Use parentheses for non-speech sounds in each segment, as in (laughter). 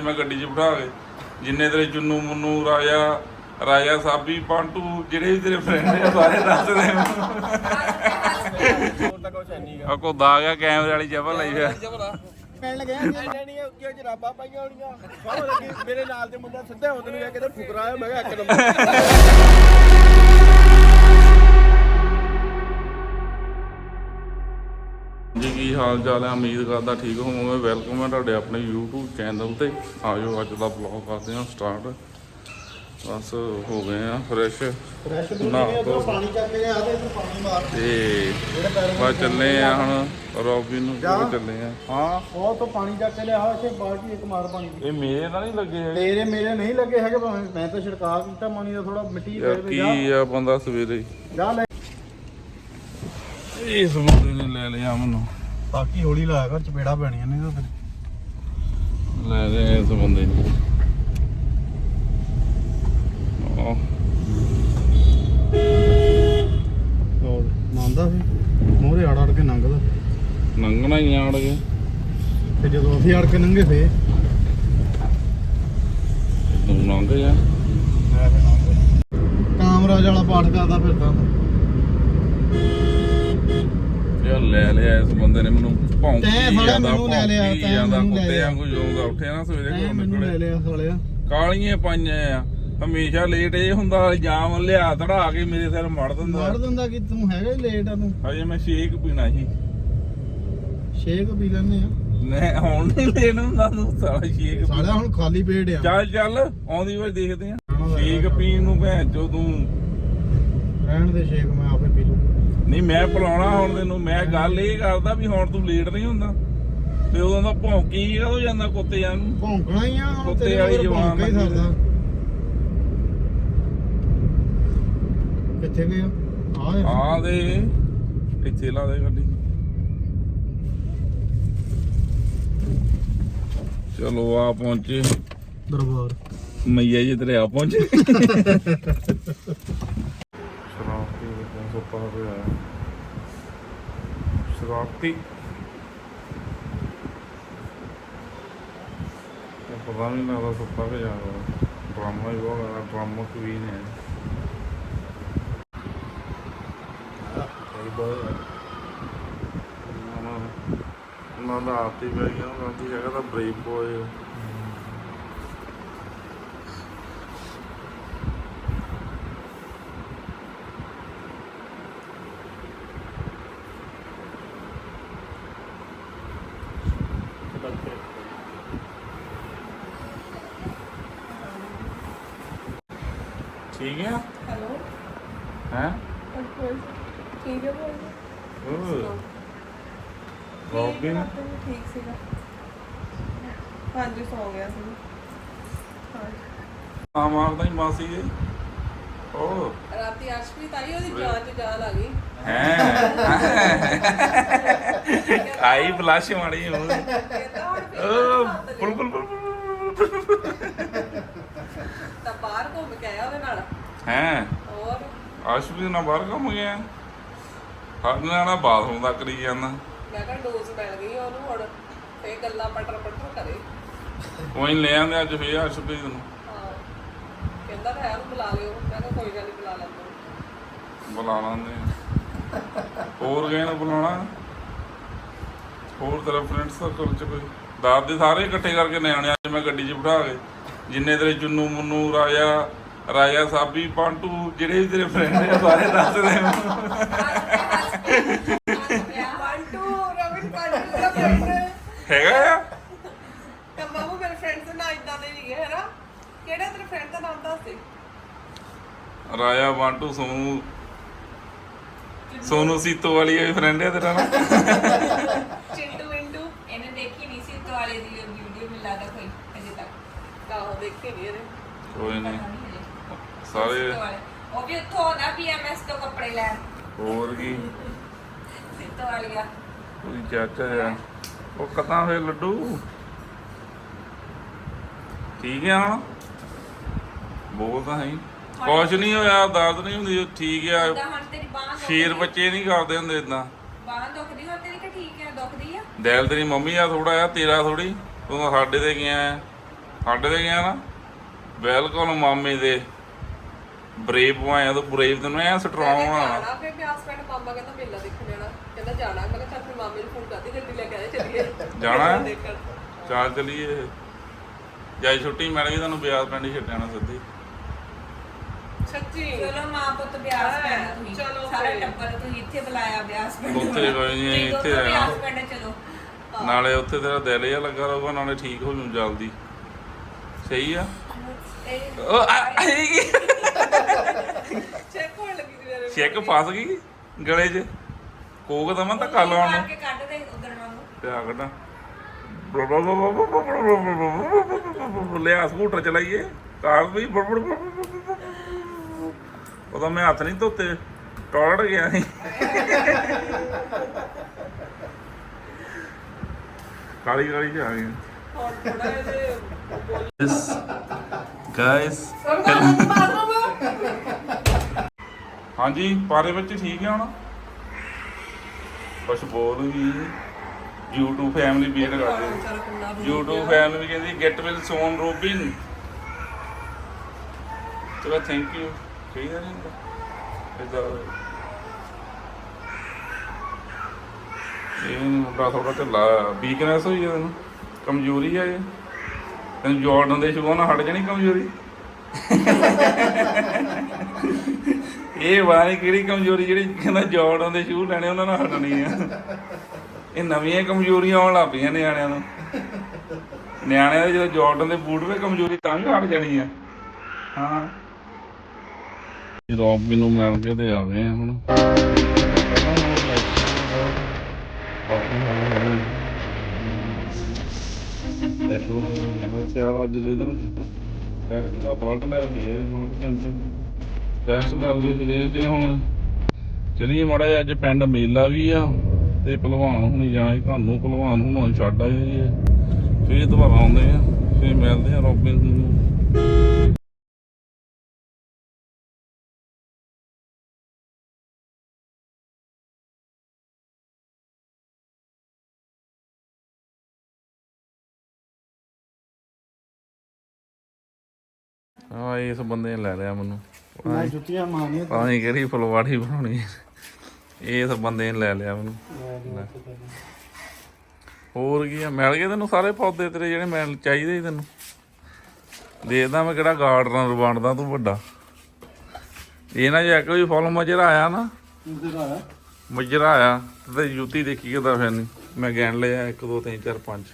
ਮੈਂ ਗੱਡੀ 'ਚ ਬਿਠਾ ਕੇ ਜਿੰਨੇ ਤੇਰੇ ਚੁੰਨੂ ਮੁੰਨੂ ਰਾਜਾ ਰਾਜਾ ਸਾਬੀ ਪਾਂਟੂ ਜਿਹੜੇ ਵੀ ਤੇਰੇ ਫਰੈਂਡ ਆ ਸਾਰੇ ਦੱਸ ਦੇ। ਹੋਰ ਤਾਂ ਕੁਛ ਹੈ ਨਹੀਂ ਆ ਕੋ ਦਾ ਗਿਆ ਕੈਮਰੇ ਵਾਲੀ ਜਬਲ ਲਈ ਫਿਰ ਕਹਿਣ ਲੱਗਿਆ ਨਹੀਂ ਨਹੀਂ ਉੱਤੇ ਜਰਾਬਾਂ ਪਾਈਆਂ ਹੋਣੀਆਂ। ਬਾਹਰ ਲੱਗੀ ਮੇਰੇ ਨਾਲ ਦੇ ਮੁੰਡਾ ਸਿੱਧਾ ਉਹਦੇ ਨੂੰ ਕਿਹਾ ਕਿਤੇ ਫੁਕਰਾ ਆ ਮੈਂ ਕਿਹਾ ਇੱਕ ਨੰਬਰ। ਜੀ ਕੀ ਹਾਲ ਚਾਲ ਹੈ? ਉਮੀਦ ਕਰਦਾ ਠੀਕ ਹੋਵੋਗੇ। ਵੈਲਕਮ ਹੈ ਤੁਹਾਡੇ ਆਪਣੇ YouTube ਚੈਨਲ ਤੇ। ਆਜੋ ਅੱਜ ਦਾ ਵਲੌਗ ਕਰਦੇ ਹਾਂ ਸਟਾਰਟ ਬਸ ਹੋ ਗਏ ਆ ਫਰੈਸ਼ ਫਰੈਸ਼ ਨਾ, ਦੋ- ਪਾਣੀ ਚੱਕ ਕੇ ਲਿਆ ਤੇ ਇਹਨੂੰ ਪਾਣੀ ਮਾਰ ਤੇ ਜਿਹੜੇ ਪੈਰ ਬਸ ਚੱਲੇ ਆ ਹੁਣ ਰੋਬੀ ਨੂੰ। ਕੋਲ ਚੱਲੇ ਆ? ਹਾਂ। ਉਹ ਤੋਂ ਪਾਣੀ ਚੱਕ ਕੇ ਲਿਆ ਇੱਥੇ ਬਾਲਟੀ ਇੱਕ ਮਾਰ ਪਾਣੀ ਦੀ। ਇਹ ਮੇਰੇ ਨਾਲ ਨਹੀਂ ਲੱਗੇ ਹੈਗੇ। ਤੇਰੇ ਮੇਰੇ ਨਹੀਂ ਲੱਗੇ ਹੈਗੇ ਭਾਵੇਂ ਮੈਂ ਤਾਂ ਛਿੜਕਾਅ ਕੀਤਾ ਪਾਣੀ ਦਾ ਥੋੜਾ ਮਿੱਟੀ ਫੇਰ ਜਾ ਕੀ ਆ ਬੰਦਾ ਸਵੇਰੇ? ਜਾ ਇਸ ਬੰਦੇ ਨੇ ਲੈ ਲਿਆ ਮੈਨੂੰ। ਬਾਕੀ ਹੌਲੀ ਲਾਇਆ ਕਰ ਚਪੇੜਾ ਪੈਣੀਆਂ ਨਹੀਂ ਤਾਂ ਫਿਰ ਲੈ ਲਿਆ ਇਸ ਬੰਦੇ ਨੇ। ਮੰਨਦਾ ਸੀ। ਮੋਹਰੇ ਕੇ ਲੰਘਣਾ ਹੀ ਆੜ ਗਿਆ ਤੇ ਜਦੋਂ ਅਸੀਂ ਅੜ ਕੇ ਲੰਘੇ ਫੇ ਤੂੰ ਫੇ ਲੰਘ ਕਾਮਰਾਜ ਵਾਲਾ ਪਾਠ ਕਰਦਾ ਫਿਰਦਾ। ਯਾਰ ਲੈ ਲਿਆ ਇਸ ਬੰਦੇ ਨੇ ਮੈਨੂੰ ਭੌਂਕੀ ਤੈਂ ਸਾਲਿਆ ਜਾਂਦਾ ਮੈਨੂੰ ਲੈ ਲਿਆ, ਭੌਂਕੀ ਤੈਂ ਜਾਂਦਾ ਮੈਨੂੰ ਲੈ ਕੁੱਤੇ ਲਿਆ। ਵਾਂਗੂ ਜਿਉਂਦਾ ਉੱਠਿਆ ਨਾ ਸਵੇਰੇ ਐ ਘਰੋਂ ਮੈਨੂੰ ਲੈ ਨਿਕਲੇ ਲਿਆ ਸਾਲਿਆ। ਕਾਲੀਆਂ ਪਾਈਆਂ ਆ ਹਮੇਸ਼ਾ ਲੇਟ ਇਹ ਹੁੰਦਾ ਜਾਮ ਲਿਆ ਧੜਾ ਕੇ ਮੇਰੇ ਸਿਰ ਮੜ ਦਿੰਦਾ। ਮਾਰ ਦਿੰਦਾ ਕਿ ਤੂੰ ਹੈਗਾ ਹੀ ਲੇਟ ਆ ਤੂੰ? ਹਜੇ ਮੈਂ ਸ਼ੇਕ ਪੀਣਾ ਸੀ। ਸ਼ੇਕ ਪੀ ਲੈਨੇ ਆ। ਮੈਂ ਹੁਣ ਨਹੀਂ ਲੈਣ ਹੁੰਦਾ ਤੂੰ ਸਾਲਾ ਸ਼ੇਕ ਪੀ- ਸਾਲਿਆ ਹੁਣ ਖਾਲੀ ਪੇਟ ਆ। ਚੱਲ ਚੱਲ ਆਉਂਦੀ ਵਾਰ ਦੇਖਦੇ ਆ। ਸ਼ੇਕ ਪੀਣ ਨੂੰ ਭੈਣ ਚੋ ਤੂੰ। ਰਹਿਣ ਦੇ ਸ਼ੇਕ ਮੈਂ ਆਪੇ ਨਹੀਂ ਮੈਂ ਪਿਲਾਉਣਾ ਹੁਣ ਤੈਨੂੰ। ਮੈਂ ਗੱਲ ਇਹ ਕਰਦਾ ਵੀ ਹੁਣ ਤੂੰ ਲੇਟ ਨਹੀਂ ਹੁੰਦਾ। ਤੇ ਉਦੋਂ ਦਾ ਭੌਂਕੀ ਕਦੋਂ ਜਾਂਦਾ ਕੁੱਤਿਆਂ ਨੂੰ ਭੌਂਕਣਾ ਹੀ ਆ ਹੁਣ ਕੁੱਤੇ ਵਾਲੀ ਜਵਾਨ ਸਕਦਾ ਕਿੱਥੇ ਗਿਆ ਆ ਆ ਦੇ ਇੱਥੇ ਲਾ ਦੇ ਗੱਡੀ। ਚਲੋ ਆ ਪਹੁੰਚੇ। ਦਰਬਾਰ। ਮਈਆ ਜੀ ਤੇਰੇ ਆ ਪਹੁੰਚੇ। (laughs) ਸ਼ਰਾਬਤੀ ਦਾ ਸੁੱਤਾ ਹੋਇਆ ਇਹ ਪਤਾ ਨਹੀਂ ਲੱਗਦਾ ਸੁੱਤਾ ਕਿ ਜਾਗਾ ਡਰਾਮਾ ਹੀ ਬਹੁਤ ਹੈ ਡਰਾਮਾ ਕੁਈਨ ਹੈ ਉਹਨਾਂ ਦਾ ਆਪ ਹੀ ਬਹਿ ਗਿਆ ਉਹਨਾਂ ਦੀ ਜਗ੍ਹਾ ਤਾਂ ਬ੍ਰੇਕ ਬੋਏ ਠੀਕ ਹੈ ਹੈਲੋ ਹੈ ਠੀਕ ਹੈ ਬੋਲ ਰੋਬਿਨ ਠੀਕ ਸੀਗਾ ਹਾਂਜੀ ਸੌ ਗਿਆ ਸੀ ਹਾਂਜੀ ਆ ਮਾਰਦਾ ਹੀ ਮਾਸੀ ਜੀ ਓ ਰਾਤੀ ਅਸ਼ਪ੍ਰੀਤ ਆਈ ਉਹਦੀ ਜਾਨ ਚ ਜਾਨ ਆ ਗਈ ਹੈ। ਆਈ ਬਲਾਸ਼ ਮਾੜੀ ਹੋ ਕਹਿੰਦਾ ਹੁਣ ਫਿਰ ਓ ਹੱਥ ਬੁਲ ਦੇ। ਬੁਲ ਬੁਲ ਬੁਲ ਤਾਂ ਬਾਹਰ ਘੁੰਮ ਕੇ ਆਇਆ ਉਹਦੇ ਨਾਲ। ਹੈ। ਹੋਰ? ਆਸ਼ਪ੍ਰੀਤ ਨਾਲ ਬਾਹਰ ਕੰਮ ਗਿਆ। ਸਾਡੇ ਨਾਲ ਬਾਥਰੂਮ ਦਾ ਕਰੀ ਜਾਂਦਾ। ਮੈਂ ਕਿਹਾ ਡੋਜ਼ ਮਿਲ ਗਈ ਉਹਨੂੰ ਹੁਣ ਫੇ ਗੱਲਾਂ ਪਟਰ ਪਟਰ ਕਰੇ। ਕੋਈ ਲੈ ਆਂਦੇ ਅੱਜ ਫੇਰ ਆਸ਼ਪ੍ਰੀਤ ਨੂੰ। ਕਹਿੰਦਾ ਤਾਂ ਹੈ ਉਹਨੂੰ ਬੁਲਾ ਲਿਓ। ਮੈਂ ਕਿਹਾ ਕੋਈ ਗੱਲ ਨਹੀਂ ਬੁਲਾ ਲੈਂਦਾ ਬੁਲਾ ਲਾਂਦੇ ਹੋਰ ਗਏ ਨਾ ਬੁਲਾਉਣਾ? ਹੋਰ ਤੇਰਾ ਫਰੈਂਡ ਸਰਕਲ ਚ ਕੋਈ? ਦਾਦ ਦੇ ਸਾਰੇ ਇਕੱਠੇ ਕਰਕੇ ਨਿਆਣੇ ਅੱਜ ਮੈਂ ਗੱਡੀ 'ਚ ਬਿਠਾ ਕੇ ਜਿੰਨੇ ਤੇਰੇ ਚੁੰਨੂ ਮੁੰਨੂ ਰਾਜਾ ਰਾਜਾ ਸਾਬੀ ਪਾਂਟੂ ਜਿਹੜੇ ਵੀ ਤੇਰੇ ਫਰੈਂਡ ਆ ਸਾਰੇ ਦੱਸ ਦੇ ਪੰਟੂ ਰਵਿਨ ਪੰਟੂ ਦਾ ਫਰੈਂਡ ਹੈਗਾ ਆ ਕੰਮਾ ਉਹ ਮੇਰੇ ਫਰੈਂਡ ਦੇ ਨਾਲ ਇਦਾਂ ਦੇ ਨਹੀਂ ਹੈ ਨਾ ਕਿਹੜਾ ਤੇਰੇ ਫਰੈਂਡ ਦਾ ਨਾਮ ਦੱਸ ਦੇ? ਰਾਜਾ ਬਾਂਟੂ ਸੋਨੂ। ਸੋਨੂ ਸੀਤੋ ਵਾਲੀ ਇਹ ਫਰੈਂਡ ਹੈ ਤੇਰਾ ਨਾ। ਚਿੰਟੂ ਇੰਟੂ ਇਹਨੇ ਦੇਖੀ ਨਹੀਂ ਸੀ ਦੁਆਲੇ ਦੀ ਵੀਡੀਓ ਮਿਲਾ ਦਾ ਕੋਈ ਅਜੇ ਤੱਕ। ਆਹੋ ਦੇਖੇ ਨਹੀਂ ਇਹਨੇ। ਕੋਈ ਨਹੀਂ। ਸਾਰੇ। ਉਹ ਵੀ ਉੱਥੋਂ ਆਉਂਦਾ ਪੀਐਮਐਸ ਤੋਂ ਕੱਪੜੇ ਲੈਣ। ਹੋਰ ਕੀ? ਸਿੱਤੋ ਵਾਲੀਆ ਕੋਈ ਚਾਚਾ ਆ ਉਹ ਕਦਾਂ ਫੇ ਲੱਡੂ? ਠੀਕ ਹੈ ਹੁਣ? ਬੋਲ ਤਾਂ ਹੈ ਕੁਛ ਨਹੀਂ ਹੋਇਆ ਦਰਦ ਨਹੀਂ ਹੁੰਦੀ ਠੀਕ ਆ। ਤਾਂ ਹੁਣ ਤੇਰੀ ਬਾਂਹ ਸ਼ੇਰ ਬੱਚੇ ਨਹੀਂ ਕਰਦੇ ਹੁੰਦੇ ਇਦਾਂ ਬਾਂਹ ਦੁਖਦੀ ਹੁਣ ਤੇਰੀ ਕਿ ਠੀਕ ਹੈ ਦੁਖਦੀ ਆ। ਦਿਲ ਤੇਰੀ ਮੰਮੀ ਆ ਥੋੜਾ ਆ ਤੇਰਾ ਥੋੜੀ ਤੂੰ ਤਾਂ ਸਾਡੇ ਤੇ ਗਿਆ ਆ ਸਾਡੇ ਤੇ ਗਿਆ ਨਾ। ਬਿਲਕੁਲ ਮਾਮੇ ਦੇ ਬਰੇਵ ਆਇਆ ਤਾਂ ਬਰੇਵ ਤੈਨੂੰ ਐ ਸਟਰੋਂਗ ਆ ਫਿਰ ਪਿਆਸ ਪਿੰਡ ਮਾਮਾ ਕਹਿੰਦਾ ਮੇਲਾ ਦੇਖਣ ਜਾਣਾ। ਕਹਿੰਦਾ ਜਾਣਾ। ਮੈਂ ਕਿਹਾ ਚੱਲ ਫਿਰ ਮਾਮੇ ਨੂੰ ਫੋਨ ਕਰਦੀ ਗੱਡੀ ਲੈ ਕੇ ਆਏ ਚੱਲੀਏ। ਜਾਣਾ ਹੈ? ਦੇਖਣ। ਚਾਲ ਚਲੀਏ। ਜਾਈ ਛੁੱਟੀ ਮਿਲ ਗਈ ਤੁਹਾਨੂੰ ਬਿਆਸ ਪਿੰਡ ਹੀ ਛੱਡਣਾ ਸਿੱਧੀ। ਸੱਚੀ ਚਲੋ ਮਾਂ ਪੁੱਤ ਬਿਆਸ ਪੈਣਾ ਤੁਸੀਂ ਚਲੋ ਸਾਰਾ ਫਿਰ। ਟੱਬਰ ਤੁਸੀਂ ਇੱਥੇ ਬੁਲਾਇਆ ਬਿਆਸ ਪਿੰਡ ਉੱਥੇ ਕੋਈ ਨੀ, ਤੁਸੀਂ ਇੱਥੇ ਦੋਨੋਂ ਆ। ਬਿਆਸ ਪਿੰਡ ਚਲੋ ਨਾਲੇ ਉੱਥੇ ਤੇਰਾ ਦਿਲ ਜਿਹਾ ਲੱਗਾ ਰਹੂਗਾ ਨਾਲੇ ਠੀਕ ਹੋ ਜੂ ਜਲਦੀ ਸਹੀ ਆ ਇਹ ਉਹ ਆਏਗੀ ਚੈੱਕ ਹੋਣ ਲੱਗੀ ਸੀ ਮੇਰੇ ਚੈੱਕ ਫਸ ਗਈ ਗਲੇ 'ਚ ਕੋਕ ਤਾਂ ਮੈਂ ਧੱਕਾ ਲਾਉਣ ਨੂੰ ਮਾਰ ਕੇ ਕੱਢ ਦੇ ਉਧਰ ਵਾਂਗੂ ਤੇ ਆ ਕੱਢਾਂ ਲਿਆ ਸਕੂਟਰ ਚਲਾਈਏ ਕਾਰ ਵੀ ਉਹਦਾ ਮੈਂ ਹੱਥ ਨਹੀਂ ਧੋਤੇ ਟੋੜ ਗਿਆ ਸੀ। ਕਾਲੀ ਕਾਲੀ ਚ ਆ ਗਈ ਜਿਹਾ ਗਾਇਸ ਹਾਂਜੀ ਪਾਰੇ ਵਿੱਚ ਠੀਕ ਹੈ ਹੁਣ? ਕੁਛ ਬੋਲ ਵੀ YouTube ਫੈਮਿਲੀ ਵੇਟ ਕਰਦੇ YouTube ਫੈਮਿਲੀ ਕਹਿੰਦੀ ਗੈਟ ਵਿਲ ਸੋਨ ਰੋਬਿਨ ਚਲੋ ਥੈਂਕ ਯੂ ਠੀਕ ਹੈ ਜੀ। ਇਦਾਂ ਇਹ ਮੁੰਡਾ ਥੋੜਾ ਢਿੱਲਾ ਵੀਕਨੈਸ ਹੋਈ ਹੈ ਤੈਨੂੰ ਕਮਜ਼ੋਰੀ ਹੈ ਇਹ। ਤੈਨੂੰ ਜਾਰਡਨ ਦੇ ਸ਼ੂਆਂ ਨਾਲ ਹਟ ਜਾਣੀ ਕਮਜ਼ੋਰੀ। ਇਹ ਵਾਰੀ ਕਿਹੜੀ ਕਮਜ਼ੋਰੀ ਜਿਹੜੀ ਕਹਿੰਦਾ ਜਾਰਡਨ ਦੇ ਸ਼ੂ ਲੈਣੇ ਉਹਨਾਂ ਨਾਲ ਹਟਣੀ ਆ। ਇਹ ਨਵੀਆਂ ਕਮਜ਼ੋਰੀਆਂ ਆਉਣ ਲੱਗ ਪਈਆਂ ਨਿਆਣਿਆਂ ਨੂੰ। ਨਿਆਣਿਆਂ ਦੇ ਜਦੋਂ ਜਾਰਡਨ ਦੇ ਬੂਟ ਵੇ ਕਮਜ਼ੋਰੀ ਤਾਂ ਵੀ ਹਟ ਜਾਣੀ ਆ। ਹਾਂ। ਜਦੋਂ ਨੂੰ ਮਿਲ ਕੇ ਤੇ ਆ ਗਏ ਆ ਹੁਣ ਦੇਖੋ, ਮੈਂ ਅੱਜ ਦੇ ਦਿਨ ਦਾ ਫਾਲਟ ਲੈ ਕੇ ਹੁਣ ਟੈਸਟ ਕਰ ਲਈ ਤੇ ਹੁਣ। ਚਲੀਏ ਮਾੜਾ ਜਿਹਾ, ਅੱਜ ਪਿੰਡ ਮੇਲਾ ਵੀ ਆ, ਤੇ ਭਲਵਾਨ ਹੁਣੀ ਜਾਏ ਤੁਹਾਨੂੰ, ਭਲਵਾਨ ਹੁਣ ਛੱਡ ਆਏ ਜੀ। ਫੇਰ ਦੁਬਾਰਾ ਆਉਂਦੇ ਆ, ਫੇਰ ਮਿਲਦੇ ਆ ਰੋਬਿਨ ਨੂੰ। ਇਸ ਬੰਦੇ ਨੇ ਲੈ ਲਿਆ ਮੈਨੂੰ। ਮੈਂ ਜੁੱਤੀਆਂ ਮਾਰਨੀਆਂ ਪਤਾ ਨਹੀਂ ਕਿਹੜੀ ਫੁਲਵਾੜੀ ਬਣਾਉਣੀ। ਇਸ ਬੰਦੇ ਨੇ ਲੈ ਲਿਆ ਮੈਨੂੰ। ਹੋਰ ਕੀ ਆ? ਮਿਲ ਗਏ ਤੈਨੂੰ ਸਾਰੇ ਪੌਦੇ ਤੇਰੇ ਜਿਹੜੇ ਮਿਲ ਚਾਹੀਦੇ ਸੀ ਤੈਨੂੰ? ਦੇਖਦਾ ਮੈਂ ਕਿਹੜਾ ਗਾਰਡਨਰ ਬਣਦਾ ਤੂੰ ਵੱਡਾ। ਇਹ ਨਾ ਜੇ ਕੋਈ ਫੁੱਲ ਮਜਰਾ ਆਇਆ ਨਾ। ਮਜਰਾ ਆਇਆ। ਤੇ ਜੁੱਤੀ ਦੇਖੀ ਕਿਦਾ ਫਿਰ ਨਹੀਂ। ਮੈਂ ਗਿਣ ਲਿਆ 1 2 3 4 5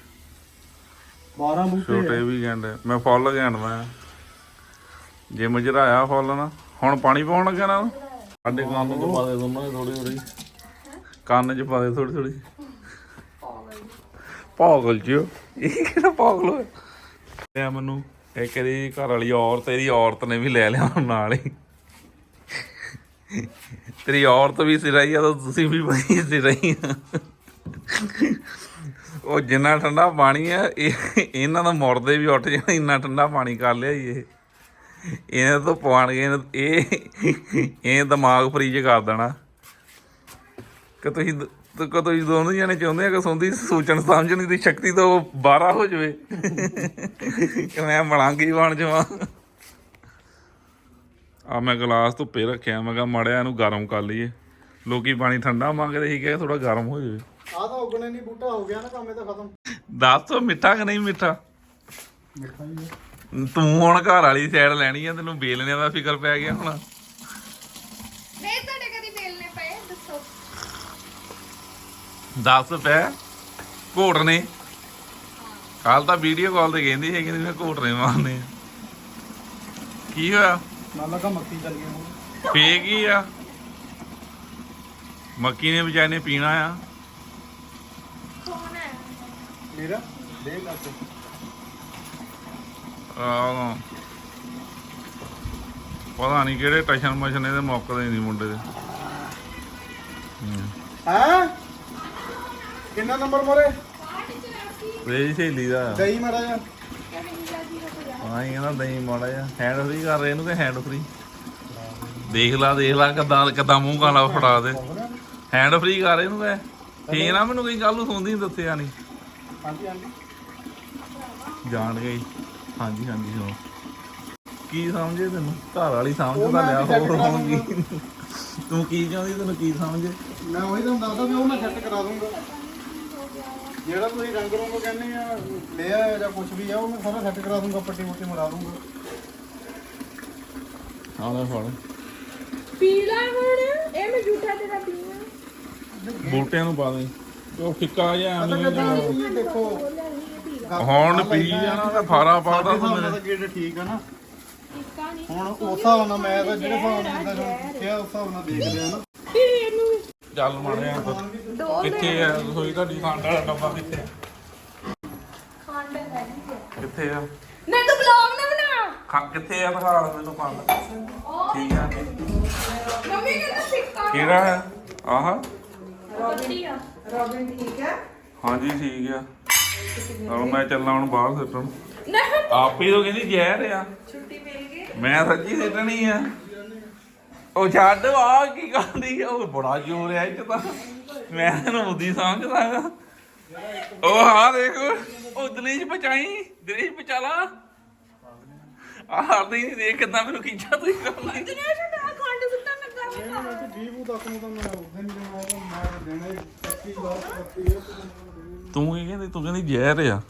12 ਬੂਟੇ ਛੋਟੇ ਵੀ ਗਿਣਦੇ ਮੈਂ ਫੁੱਲ ਗਿਣਦਾ। ਆ। ਜੇ ਮਜਰਾ ਆਇਆ ਫੁੱਲ ਨਾ ਹੁਣ ਪਾਣੀ ਪਾਉਣ ਲੱਗਾ ਨਾ ਸਾਡੇ ਕੰਨ ਚ ਪਾ ਦੇ ਦੋਨੋਂ ਥੋੜੀ ਥੋੜੀ ਕੰਨ ਚ ਪਾ ਦੇ ਥੋੜੀ ਥੋੜੀ ਪਾਗਲ ਜਿਓ। ਇਹ ਕਿਹੜਾ ਪਾਗਲ ਹੋਇਆ? ਲਿਆ ਮੈਨੂੰ। ਇਹ ਕਰੀ ਘਰ ਵਾਲੀ ਔਰਤ ਇਹਦੀ ਔਰਤ ਨੇ ਵੀ ਲੈ ਲਿਆ ਨਾਲ ਹੀ। ਤੇਰੀ ਔਰਤ ਵੀ ਸਿਰਾਈ ਆ ਤਾਂ ਤੁਸੀਂ ਵੀ ਬਈ ਸਿਰਾਈ ਆ। ਉਹ ਜਿੰਨਾ ਠੰਡਾ ਪਾਣੀ ਆ ਇਹ ਇਹਨਾਂ ਦਾ ਮੁਰਦੇ ਵੀ ਉੱਠ ਜਾਣਾ ਇੰਨਾ ਠੰਡਾ ਪਾਣੀ ਕਰ ਲਿਆ ਜੀ ਇਹ। ਇਹਨਾਂ ਤੋਂ ਪਵਾਣਗੇ ਇਹ ਇਹ ਦਿਮਾਗ ਫਰੀਜ ਕਰ ਦੇਣਾ। ਕਿ ਤੁਸੀਂ ਕਿ ਤੁਸੀਂ ਦੋਨੋਂ ਜਣੇ ਚਾਹੁੰਦੇ ਆ ਕਿ ਸੁਣਦੀ ਸੋਚਣ ਸਮਝਣ ਦੀ ਸ਼ਕਤੀ ਤੋਂ ਬਾਹਰ ਹੋ ਜਾਵੇ। ਕਿ ਮੈਂ ਮਲਾਂਗੀ ਬਣ ਜਾਵਾਂ। ਆ ਮੈਂ ਗਲਾਸ ਧੁੱਪੇ ਰੱਖਿਆ ਮੈਂ ਕਿਹਾ ਮੜਿਆ ਇਹਨੂੰ ਗਰਮ ਕਰ ਲਈਏ। ਲੋਕੀ ਪਾਣੀ ਠੰਡਾ ਮੰਗਦੇ ਸੀ ਕਿ ਥੋੜਾ ਗਰਮ ਹੋ ਜਾਵੇ। ਆ ਤਾਂ ਉਗਣੇ ਨਹੀਂ ਬੂਟਾ ਹੋ ਗਿਆ ਨਾ ਕੰਮ ਤਾਂ ਖਤਮ। ਦੱਸ ਤੋ ਮਿੱਠਾ ਕਿ ਨਹੀਂ ਮਿੱਠਾ? ਮਿੱਠਾ ਹੀ ਹੈ। ਤੂੰ ਹੁਣ ਘਰ ਵਾਲੀ ਸਾਈਡ ਲੈਣੀ ਆ ਤੈਨੂੰ ਬੇਲਣੇ ਦਾ ਫਿਕਰ ਪੈ ਗਿਆ ਹੁਣ। ਨਹੀਂ ਤੁਹਾਡੇ ਕਦੀ ਬੇਲਨੇ ਪਏ? ਦੱਸੋ। ਦੱਸ ਪੈ। ਘੋੜਨੇ ਕੱਲ ਤਾਂ ਵੀਡੀਓ ਕਾਲ ਤੇ ਕਹਿੰਦੀ ਸੀ ਕਿ ਮੈਂ ਘੋੜਨੇ ਮਾਰਨੇ ਆ। ਕੀ ਹੋਇਆ? ਨਾਲ ਲਗਾ ਮੱਕੀ ਚੱਲ ਗਈ ਹੁਣ। ਫੇਕ ਹੀ ਆ? ਮੱਕੀ ਨੇ ਵਿਚਾਰੇ ਨੇ ਪੀਣਾ ਆ। ਕੌਣ ਹੈ? ਮੇਰਾ? ਦੇ ਲੱਗ ਆਹ, ਪਤਾ ਨਹੀਂ ਕਿਹੜੇ ਟਸ਼ਨ ਮਸ਼ਨ ਇਹਦੇ ਮੁੱਕਦੇ ਨਹੀਂ ਮੁੰਡੇ ਦੇ। ਹੈ? ਕਿੰਨਾ ਨੰਬਰ ਮੋਰੇ? ਵੇ ਸਹੇਲੀ ਦਾ। ਗਈ ਮੜਾ ਜਾ ਹਾਂ ਇਹ ਨਹੀਂ ਮਾੜਾ ਜਿਹਾ। ਹੈਂਡ ਫ੍ਰੀ ਕਰ ਰਹੇ ਇਹਨੂੰ ਕਿ ਹੈਂਡ ਫ੍ਰੀ ਦੇਖ ਲਾ ਦੇਖ ਲਾ ਕਿੱਦਾਂ ਕਿੱਦਾਂ ਮੂੰਹ ਕਾਲਾ ਫੜਾ ਦੇ। ਹੈਂਡ ਫ੍ਰੀ ਕਰ ਇਹਨੂੰ ਕਹੇ ਫੇਰ ਨਾ ਮੈਨੂੰ ਕੋਈ ਗੱਲ ਨੂੰ ਸੁਣਦੀ ਨੀ ਦੱਸਿਆ ਨਹੀਂ ਹਾਂਜੀ ਹਾਂਜੀ। ਜਾਣ ਗਈ। ਹਾਂਜੀ ਹਾਂਜੀ ਹੋ। ਕੀ ਸਮਝੇ ਤੈਨੂੰ? ਘਰ ਵਾਲੀ ਸਮਝਦਾ ਲਿਆ ਹੋਰ ਹੁਣ ਕੀ ਤੂੰ ਕੀ ਚਾਹੁੰਦੀ ਤੈਨੂੰ ਕੀ ਸਮਝੇ? ਮੈਂ ਉਹੀ ਤੁਹਾਨੂੰ ਦੱਸਦਾ ਵੀ ਉਹ ਮੈਂ ਸੈੱਟ ਕਰਾ ਦੂੰਗਾ। ਜਿਹੜਾ ਤੁਸੀਂ ਰੰਗ ਰੋਂਗ ਕਹਿੰਦੇ ਆ ਲਿਆ ਜਾਂ ਕੁਝ ਵੀ ਆ ਉਹ ਮੈਂ ਸਾਰਾ ਸੈੱਟ ਕਰਾ ਦੂੰਗਾ ਪੱਟੀ ਮੁੱਟੀ ਮਰਾ ਦੂੰਗਾ। ਆਹ ਲੈ ਫੜ। ਪੀਲਾ ਹੁਣ? ਇਹ ਮੈਂ ਝੂਠਾ ਤੇਰਾ ਪੀਣਾ ਬੂਟਿਆਂ ਨੂੰ ਪਾ ਦੇ। ਉਹ ਫਿੱਕਾ ਜਿਹਾ ਐਵੇਂ ਦੇਖੋ। ਹੁਣ ਪੀ ਜਾਣਾ ਤਾਂ ਫਾਰਾ ਪਾਦਾ ਤੂੰ ਮੇਰੇ। ਤਾਂ ਗੇਟ ਠੀਕ ਆ ਨਾ। ਇੱਕਾ ਨਹੀਂ। ਹੁਣ ਉਸ ਹਿਸਾਬ ਨਾਲ ਮੈਂ ਤਾਂ ਜਿਹੜੇ ਹਿਸਾਬ ਨਾਲ ਜਿੱਦਾਂ ਕਿਹਾ ਉਸ ਹਿਸਾਬ ਨਾਲ ਦੇਖ ਲਿਆ ਨਾ। ਇਹਨੂੰ ਚੱਲ ਮਾਰਿਆ ਦੋ ਕਿੱਥੇ ਆ? ਰਸੋਈ ਤੁਹਾਡੀ ਖੰਡ ਵਾਲਾ ਡੱਬਾ ਕਿੱਥੇ ਆ? ਖੰਡ ਹੈ। ਕਿੱਥੇ ਆ? ਨਾ ਤੂੰ ਬਲੌਗ ਨਾ ਬਣਾ। ਖੰ ਕਿੱਥੇ ਆ? ਦਿਖਾ ਮੈਨੂੰ ਖੰਡ ਠੀਕ ਆ। ਮੰਮੀ ਕਹਿੰਦਾ ਸਿੱਕਾ ਕਿਹੜਾ ਹੈ? ਆਹ। ਆ। ਰੋਬਿਨ ਠੀਕ ਹੈ ਹਾਂਜੀ ਠੀਕ ਆ। ਹੁਣ ਮੈਂ ਚੱਲਾਂ ਹੁਣ ਬਾਹਰ ਸਿੱਟਣ। ਨਾ। ਆਪੇ ਤੋਂ ਕਹਿੰਦੀ ਜ਼ਹਿਰ ਆ। ਛੁੱਟੀ ਮਿਲ ਗਈ। ਮੈਂ ਸੱਚੀ ਸਿੱਟਣੀ ਆ। ਉਹ ਛੱਡ ਆ ਕੀ ਕਰਦੀ ਆ? ਉਹ ਬੜਾ ਜ਼ੋਰ ਆ ਇਹ 'ਚ ਤਾਂ। ਮੈਂ ਇਹਨੂੰ ਬੁੱਧੀ ਸਮਝਦਾ ਹੈਗਾ ਉਹ ਹਾਂ ਦੇਖ ਉਹ ਦਲੀਜ ਬਚਾਈ ਦਲੀਜ ਬਚਾਲਾ ਆ ਹਰਦੀ ਨਹੀਂ ਦੇਖ ਕਿਦਾਂ ਮੈਨੂੰ ਖਿੱਚਾ ਤੂੰ ਕਰਨਾ ਕਿੰਨੇ ਛੋਟਾ ਖੰਡ ਵਾ ਮੈਂ ਤੇ 20 ਤੱਕ ਨੂੰ ਤਾਂ ਮੈਂ ਉਦੋਂ ਨਹੀਂ ਦੇਣਾ ਮੈਂ ਦੇਣਾ ਹੀ। 25 ਲੱਖ ਰੁਪਏ ਤੂੰ ਕੀ ਕਹਿੰਦੀ? ਤੂੰ ਕਹਿੰਦੀ ਜ਼ਹਿਰ ਆ। ਯਾਰ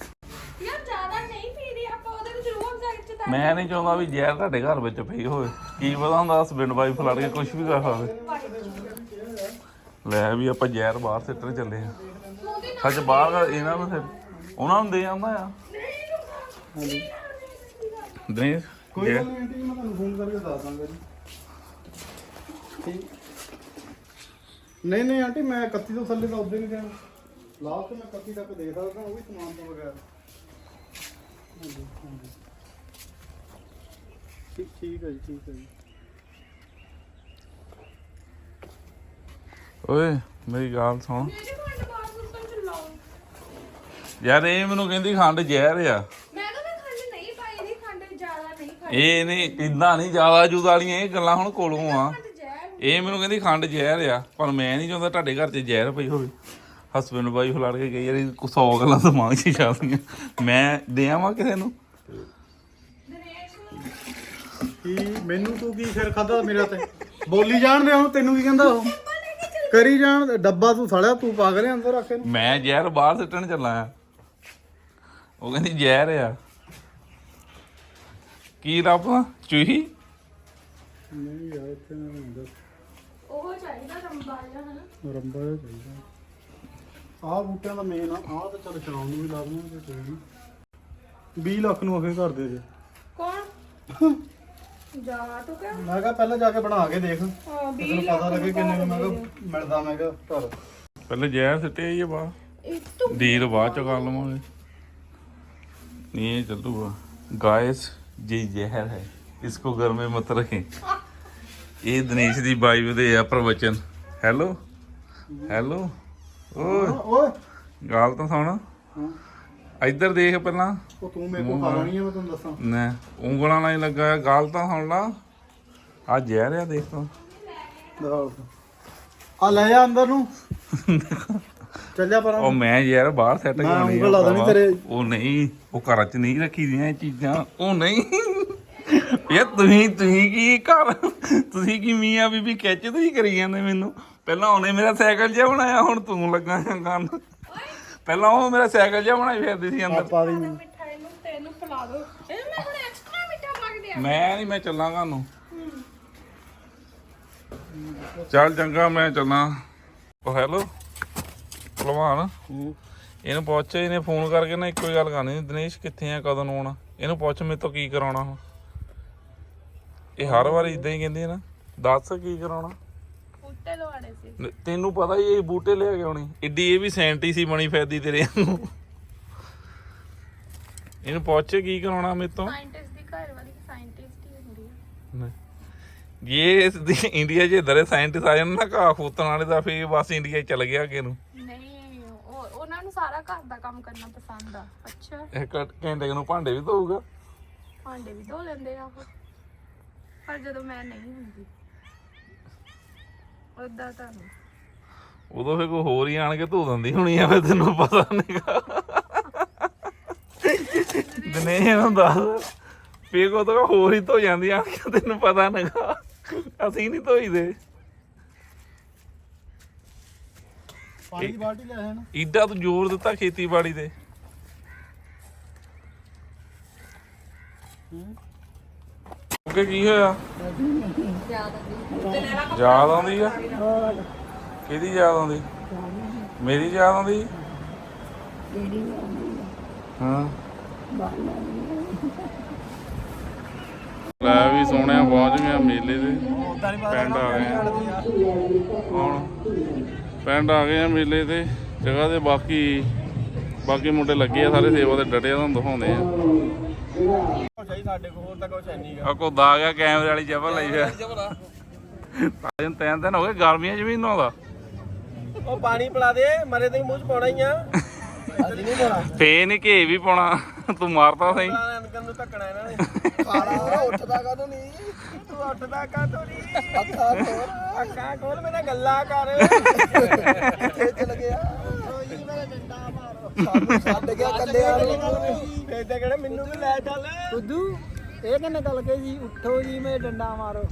ਜ਼ਿਆਦਾ ਨਹੀਂ ਪੀ ਰਹੀ ਆਪਾਂ ਉਹਦੇ ਵਿੱਚ ਰੂਮ ਸਾਈਡ ਚ ਤਾਂ ਮੈਂ ਨਹੀਂ ਚਾਹੁੰਦਾ ਵੀ ਜ਼ਹਿਰ ਤੁਹਾਡੇ ਘਰ ਵਿੱਚ ਪਈ ਹੋਵੇ। ਕੀ ਪਤਾ ਹੁੰਦਾ ਹਸਬੈਂਡ ਵਾਈਫ ਲੜ ਕੇ ਕੁਝ ਵੀ ਕਰ ਸਕਦੇ ਲੈ ਵੀ ਆਪਾਂ ਜ਼ਹਿਰ ਬਾਹਰ ਸਿੱਟਣ ਚੱਲੇ ਆ। ਸੱਚ ਬਾਹਰ ਇਹਨਾਂ ਨੂੰ ਫਿਰ ਉਹਨਾਂ ਨੂੰ ਦੇ ਜਾਂਦਾ ਆ। ਕੋਈ ਗੱਲ ਨਹੀਂ ਆਂਟੀ ਮੈਂ ਤੁਹਾਨੂੰ ਫੋਨ ਕਰਕੇ ਦੱਸ ਦਾਂਗਾ ਜੀ। ਠੀਕ। ਨਹੀਂ ਨਹੀਂ ਆਂਟੀ ਮੈਂ 31 ਤੋਂ ਥੱਲੇ ਤਾਂ ਉਦੋਂ ਨਹੀਂ ਦੇਣਾ ਲਾਸਟ ਮੈਂ 31 ਤੱਕ ਦੇ ਸਕਦਾ ਉਹ ਵੀ ਸਮਾਨ ਤੋਂ ਬਗੈਰ। ਹਾਂਜੀ ਹਾਂਜੀ ਠੀਕ ਠੀਕ ਹੈ ਜੀ ਠੀਕ ਹੈ ਜੀ। ਓਏ ਮੇਰੀ ਗੱਲ ਸੁਣ। ਮੇਰੇ ਖੰਡ ਬਾਹਰ ਸੁੱਟਣ ਚ ਲਾਓ। ਯਾਰ ਇਹ ਮੈਨੂੰ ਕਹਿੰਦੀ ਖੰਡ ਜ਼ਹਿਰ ਆ। ਮੈਂ ਤਾਂ ਮੈਂ ਖੰਡ ਨਹੀਂ ਪਾਈ ਦੀ ਖੰਡ ਜ਼ਿਆਦਾ ਨਹੀਂ ਖਾਈ ਇਹ ਨਹੀਂ ਇਦਾਂ ਨਹੀਂ ਜ਼ਿਆਦਾ ਜੂਦ ਵਾਲੀਆਂ ਇਹ ਗੱਲਾਂ ਹੁਣ ਕੋਲੋਂ ਆ। ਖੰਡ ਜ਼ਹਿਰ ਇਹ ਮੈਨੂੰ ਕਹਿੰਦੀ ਖੰਡ ਜ਼ਹਿਰ ਆ ਪਰ ਮੈਂ ਨਹੀਂ ਚਾਹੁੰਦਾ ਤੁਹਾਡੇ ਘਰ 'ਚ ਜ਼ਹਿਰ ਪਈ ਹੋਵੇ। ਹਸਬੈਂਡ ਵਾਈਫ ਲੜ ਕੇ ਗਈ ਯਾਰ 100 ਗੱਲਾਂ ਦਿਮਾਗ 'ਚ ਚੱਲਦੀਆਂ ਮੈਂ ਦੇਵਾਂ ਕਿਸੇ ਨੂੰ? ਕੀ? ਮੈਨੂੰ ਤੂੰ ਕੀ ਸਿਰ ਖਾਦਾ ਮੇਰਾ ਤੇ? ਬੋਲੀ ਜਾਣ ਦੇ ਹੁਣ ਤੈਨੂੰ ਕੀ ਕਹਿੰਦਾ ਉਹ? ਕਰੀ ਜਾਣ ਡੱਬਾ ਤੂੰ ਸਾਲਿਆ ਤੂੰ ਪਾ ਕੇ ਅੰਦਰ ਰੱਖ ਇਹਨੂੰ। ਮੈਂ ਜ਼ਹਿਰ ਬਾਹਰ ਸਿੱਟਣ ਚੱਲਾ ਆ। ਉਹ ਕਹਿੰਦੀ ਜ਼ਹਿਰ ਆ। ਕੀ ਰੱਬ ਚੂਹੀ? ਨਹੀਂ ਯਾਰ ਇੱਥੇ ਨਾ ਹੁੰਦਾ। ਉਹ ਚਾਹੀਦਾ ਰੰਬਾ ਹਨਾ? ਰੰਬਾ ਚਾਹੀਦਾ। ਆਹ ਬੂਟਿਆਂ ਦਾ ਮੇਨ ਆ ਆਹ ਤਾਂ ਚਲ ਸ਼ਾਮ ਨੂੰ ਵੀ ਲਾ ਦਿੰਦੇ ਤੇ ਕੋਈ ਨਹੀਂ 20 ਲੱਖ ਨੂੰ ਅਖੇ ਕਰਦੇ ਜੇ ਕੌਣ? (laughs) ਜਾ ਤੂੰ ਕਿਉਂ? ਪਹਿਲਾਂ ਜਾ ਕੇ ਬਣਾ ਕੇ ਦੇਖ। ਹਾਂ 20 ਪਤਾ ਲੱਗੇ ਕਿੰਨੇ ਨੂੰ ਮੈਂ ਮਿਲਦਾ ਮੈਂ ਘਰ। ਪਹਿਲੇ ਜ਼ਹਿਰ ਸਿੱਟੇ ਆਈਏ ਬਾ ਦੀਰ ਬਾਅਦ ਚ ਕਰ ਲਵਾਂਗੇ। ਨਹੀਂ ਇਹ ਚੱਲੂਗਾ ਗਾਇਸ ਜੀ ਜ਼ਹਿਰ ਹੈ ਇਸ ਕੋ ਘਰ ਮੇ ਮਤ ਰੱਖੇ। ਇਹ ਦਿਨੇਸ਼ ਦੀ ਬਾਈਬ ਦੇ ਆ ਪ੍ਰਵਚਨ। ਹੈਲੋ ਹੈਲੋ ਓਏ। ਓਏ। ਗੱਲ ਤਾਂ ਸੁਣ। ਇੱਧਰ ਦੇਖ ਪਹਿਲਾਂ। ਉਹ ਤੂੰ ਮੇਰੇ ਕੋਲ ਖਾ ਲੈਣੀ ਆ ਮੈਂ ਤੈਨੂੰ ਦੱਸਾਂ। ਨਾ ਉਂਗਲਾਂ ਨਾਲ ਹੀ ਲੱਗਾ ਗੱਲ ਤਾਂ ਸੁਣ ਲਾ। ਆ ਜ਼ਹਿਰ ਆ ਦੇਖ ਤੂੰ। ਆ ਲੈ ਜਾ ਅੰਦਰ ਨੂੰ। ਚੱਲ ਜਾ ਪਰਾਂ। ਉਹ ਮੈਂ ਯਾਰ ਬਾਹਰ ਸੈੱਟ ਕਰਨੀ ਉਂਗਲ ਲਾ ਦੇਣੀ ਭਰਾਵਾ। ਤੇਰੇ। ਉਹ ਨਹੀਂ ਉਹ ਘਰਾਂ 'ਚ ਨਹੀਂ ਰੱਖੀ ਦੀਆਂ ਇਹ ਚੀਜ਼ਾਂ। ਉਹ ਨਹੀਂ। ਯਾਰ ਤੁਸੀਂ ਤੁਸੀਂ ਕੀ ਘਰ ਤੁਸੀਂ ਕੀ ਮੀਆਂ ਬੀਬੀ ਖਿੱਚ ਤੁਸੀਂ ਕਰੀ ਜਾਂਦੇ ਮੈਨੂੰ? ਪਹਿਲਾਂ ਉਹਨੇ ਮੇਰਾ ਸਾਈਕਲ ਜਿਹਾ ਬਣਾਇਆ ਹੁਣ ਤੂੰ ਲੱਗਾ ਕਰਨ ਪਹਿਲਾਂ ਉਹ ਮੇਰਾ ਸਾਈਕਲ ਜਿਹਾ ਬਣਾਈ ਫਿਰਦੀ ਸੀ ਅੰਦਰ। ਪਾ ਦੇ ਮੈਨੂੰ ਮਿੱਠਾ ਇਹਨੂੰ ਤੈਨੂੰ ਪਿਲਾ ਦੋ। ਇਹ ਮੈਂ ਹੁਣ ਐਕਸਟਰਾ ਮਿੱਠਾ ਮੈਂ ਨਹੀਂ ਮੈਂ ਚੱਲਾਂਗਾ ਨੂੰ ਚੱਲ ਚੰਗਾ ਮੈਂ ਚੱਲਾਂ। ਉਹ ਹੈਲੋ ਭਲਵਾਨ। ਇਹਨੂੰ ਪੁੱਛ ਇਹਨੇ ਫੋਨ ਕਰਕੇ ਨਾ ਇੱਕੋ ਹੀ ਗੱਲ ਕਰਨੀ ਦਿਨੇਸ਼ ਕਿੱਥੇ ਆ ਕਦੋਂ ਨੂੰ ਆਉਣਾ? ਇਹਨੂੰ ਪੁੱਛ ਮੇਰੇ ਤੋਂ ਕੀ ਕਰਾਉਣਾ ਹੁਣ ਇਹ ਹਰ ਵਾਰ ਇਦਾਂ ਹੀ ਕਹਿੰਦੀ ਹੈ ਨਾ ਦੱਸ ਕੀ ਕਰਾਉਣਾ? ਨ- ਤੈਨੂੰ ਪਤਾ ਹੀ ਇਹ ਬੂਟੇ ਲਿਆ ਕੇ ਆਉਣੀ। ਏਡੀ ਇਹ ਵੀ ਸੈਂਟੀ ਸੀ ਬਣੀ ਫੈਦੀ ਤੇਰੇ ਨੂੰ ਇਹਨੂੰ ਪੁੱਛ ਕੀ ਕਰਾਉਣਾ ਮੇਰੇ ਤੋਂ। ਸਾਇੰਟਿਸਟ ਦੀ ਘਰ ਵਾਲੀ ਸਾਇੰਟਿਸਟ ਹੀ ਹੁੰਦੀ ਆ। ਇਸ ਦੀ ਇੰਡੀਆ 'ਚ ਇਧਰੇ ਸਾਇੰਟਿਸਟ ਆ ਜਾਣ ਨਾ ਘਾਹ ਖੋਤਣ ਵਾਲੇ ਦਾ ਫੇਰ ਬਸ ਇੰਡੀਆ 'ਚ ਚਲ ਗਿਆ ਅੱਗੇ ਨੂੰ। ਨਹੀਂ ਉਹ ਉਹਨਾਂ ਨੂੰ ਸਾਰਾ ਘਰ ਦਾ ਕੰਮ ਕਰਨਾ ਪਸੰਦ ਆ। ਅੱਛਾ। ਇੱਕ ਘੰਟੇ ਕੁ ਨੂੰ ਭਾਂਡੇ ਵੀ ਧੋਊਗਾ। ਭਾਂਡੇ ਵੀ ਧੋ ਲੈਂਦੇ ਆ ਉਹ। ਪਰ ਜਦੋਂ ਮੈਂ ਨਹੀਂ ਹੁੰਦੀ। ਉਦਾਂ ਤਾਂ ਨਹੀਂ। ਉਦੋਂ ਫੇਰ ਕੋਈ ਹੋਰ ਹੀ ਆਣ ਕੇ ਧੋ ਦਿੰਦੀ ਹੋਣੀ ਆ ਫੇਰ ਤੈਨੂੰ ਪਤਾ ਨਹੀਂਗਾ ਦਿਨੇ ਇਹਨੂੰ ਦੱਸ ਪੀ ਕੋ ਤਾਂ ਹੋਰ ਹੀ ਧੋ ਜਾਂਦੀਆਂ ਕਿ ਤੈਨੂੰ ਪਤਾ ਨਗਾ ਅਸੀਂ ਨਹੀਂ ਧੋਈਦੇ। ਪਾਣੀ ਦੀ ਬਾਲਟੀ ਲੈ ਆਇਆ ਨਾ। ਈਡਾ ਤੂੰ ਜ਼ੋਰ ਦਿੱਤਾ ਖੇਤੀਬਾੜੀ ਤੇ। ਕਿ ਕੀ ਹੋਇਆ? ਯਾਦ ਆਉਂਦੀ ਆ? ਕਿਹਦੀ ਯਾਦ ਆਉਂਦੀ? ਮੇਰੀ ਯਾਦ ਆਉਂਦੀ? ਹਾਂ। ਲੈ ਵੀ ਸੋਹਣਿਆ ਪਹੁੰਚ ਗਿਆ ਮੇਲੇ ਦੇ ਪਿੰਡ ਆ ਗਏ ਆ। ਹੁਣ ਪਿੰਡ ਆ ਗਏ ਆ ਮੇਲੇ ਤੇ ਜਗ੍ਹਾ ਦੇ ਬਾਕੀ ਬਾਕੀ ਮੁੰਡੇ ਲੱਗੇ ਆ ਸਾਰੇ ਸੇਵਾ ਤੇ ਡਟੇ ਆ, ਤੁਹਾਨੂੰ ਦਿਖਾਉਂਦੇ ਆ। ਸਾਡੇ ਕੋਲ ਹੋਰ ਤਾਂ ਕੁਛ ਹੈ ਨਹੀਂਗਾ ਆ ਕੋਦਾ ਆ ਗਿਆ ਕੈਮਰੇ ਵਾਲੀ ਜਬਲ ਲਈ ਫਿਰ ਤਿੰਨ ਤਿੰਨ ਦਿਨ ਹੋ ਗਏ ਗਰਮੀਆਂ ਚ ਵੀ ਨਹਾਉਂਦਾ। ਉਹ ਪਾਣੀ ਪਿਲਾ ਦੇ ਮਰੇ ਤੇ ਮੂੰਹ ਚ ਪਾਉਣਾ ਹੀ ਆ। ਅਸੀਂ ਨਹੀਂ ਪਾਉਣਾ। ਫੇ ਨਹੀਂ ਘੇ ਵੀ ਪਾਉਣਾ ਤੂੰ ਮਾਰਦਾ ਸਹੀ। ਅਨਕਨ ਨੂੰ ਧੱਕਣਾ ਇਹਨਾਂ ਨੇ। ਖਾਣਾ ਉੱਠਦਾ ਕਾਹਦੋਂ ਨਹੀਂ ਤੂੰ ਉੱਠਦਾ ਕਾਹਦੋਂ ਨਹੀਂ ਅੱਖਾਂ ਖੋਲ। ਅੱਖਾਂ ਖੋਲ ਮੇਰਾ ਗੱਲਾਂ ਕਰ। ਕਿੱਥੇ ਚਲ ਗਿਆ। ਜੀ ਮੇਰਾ ਡੰਡਾ ਮਾਰੋ। ਸਾਨੂੰ ਛੱਡ ਗਿਆ ਕੱਲਿਆਂ ਨੂੰ ਫੇਰ ਤੇ ਕਿਹੜਾ ਮੈਨੂੰ ਵੀ ਲੈ ਚੱਲ ਉਦੂ ਇਹ ਕਿੰਨੇ ਗੱਲ ਕਹੀ ਜੀ ਉੱਠੋ ਜੀ ਮੈਂ ਡੰਡਾ ਮਾਰੋ।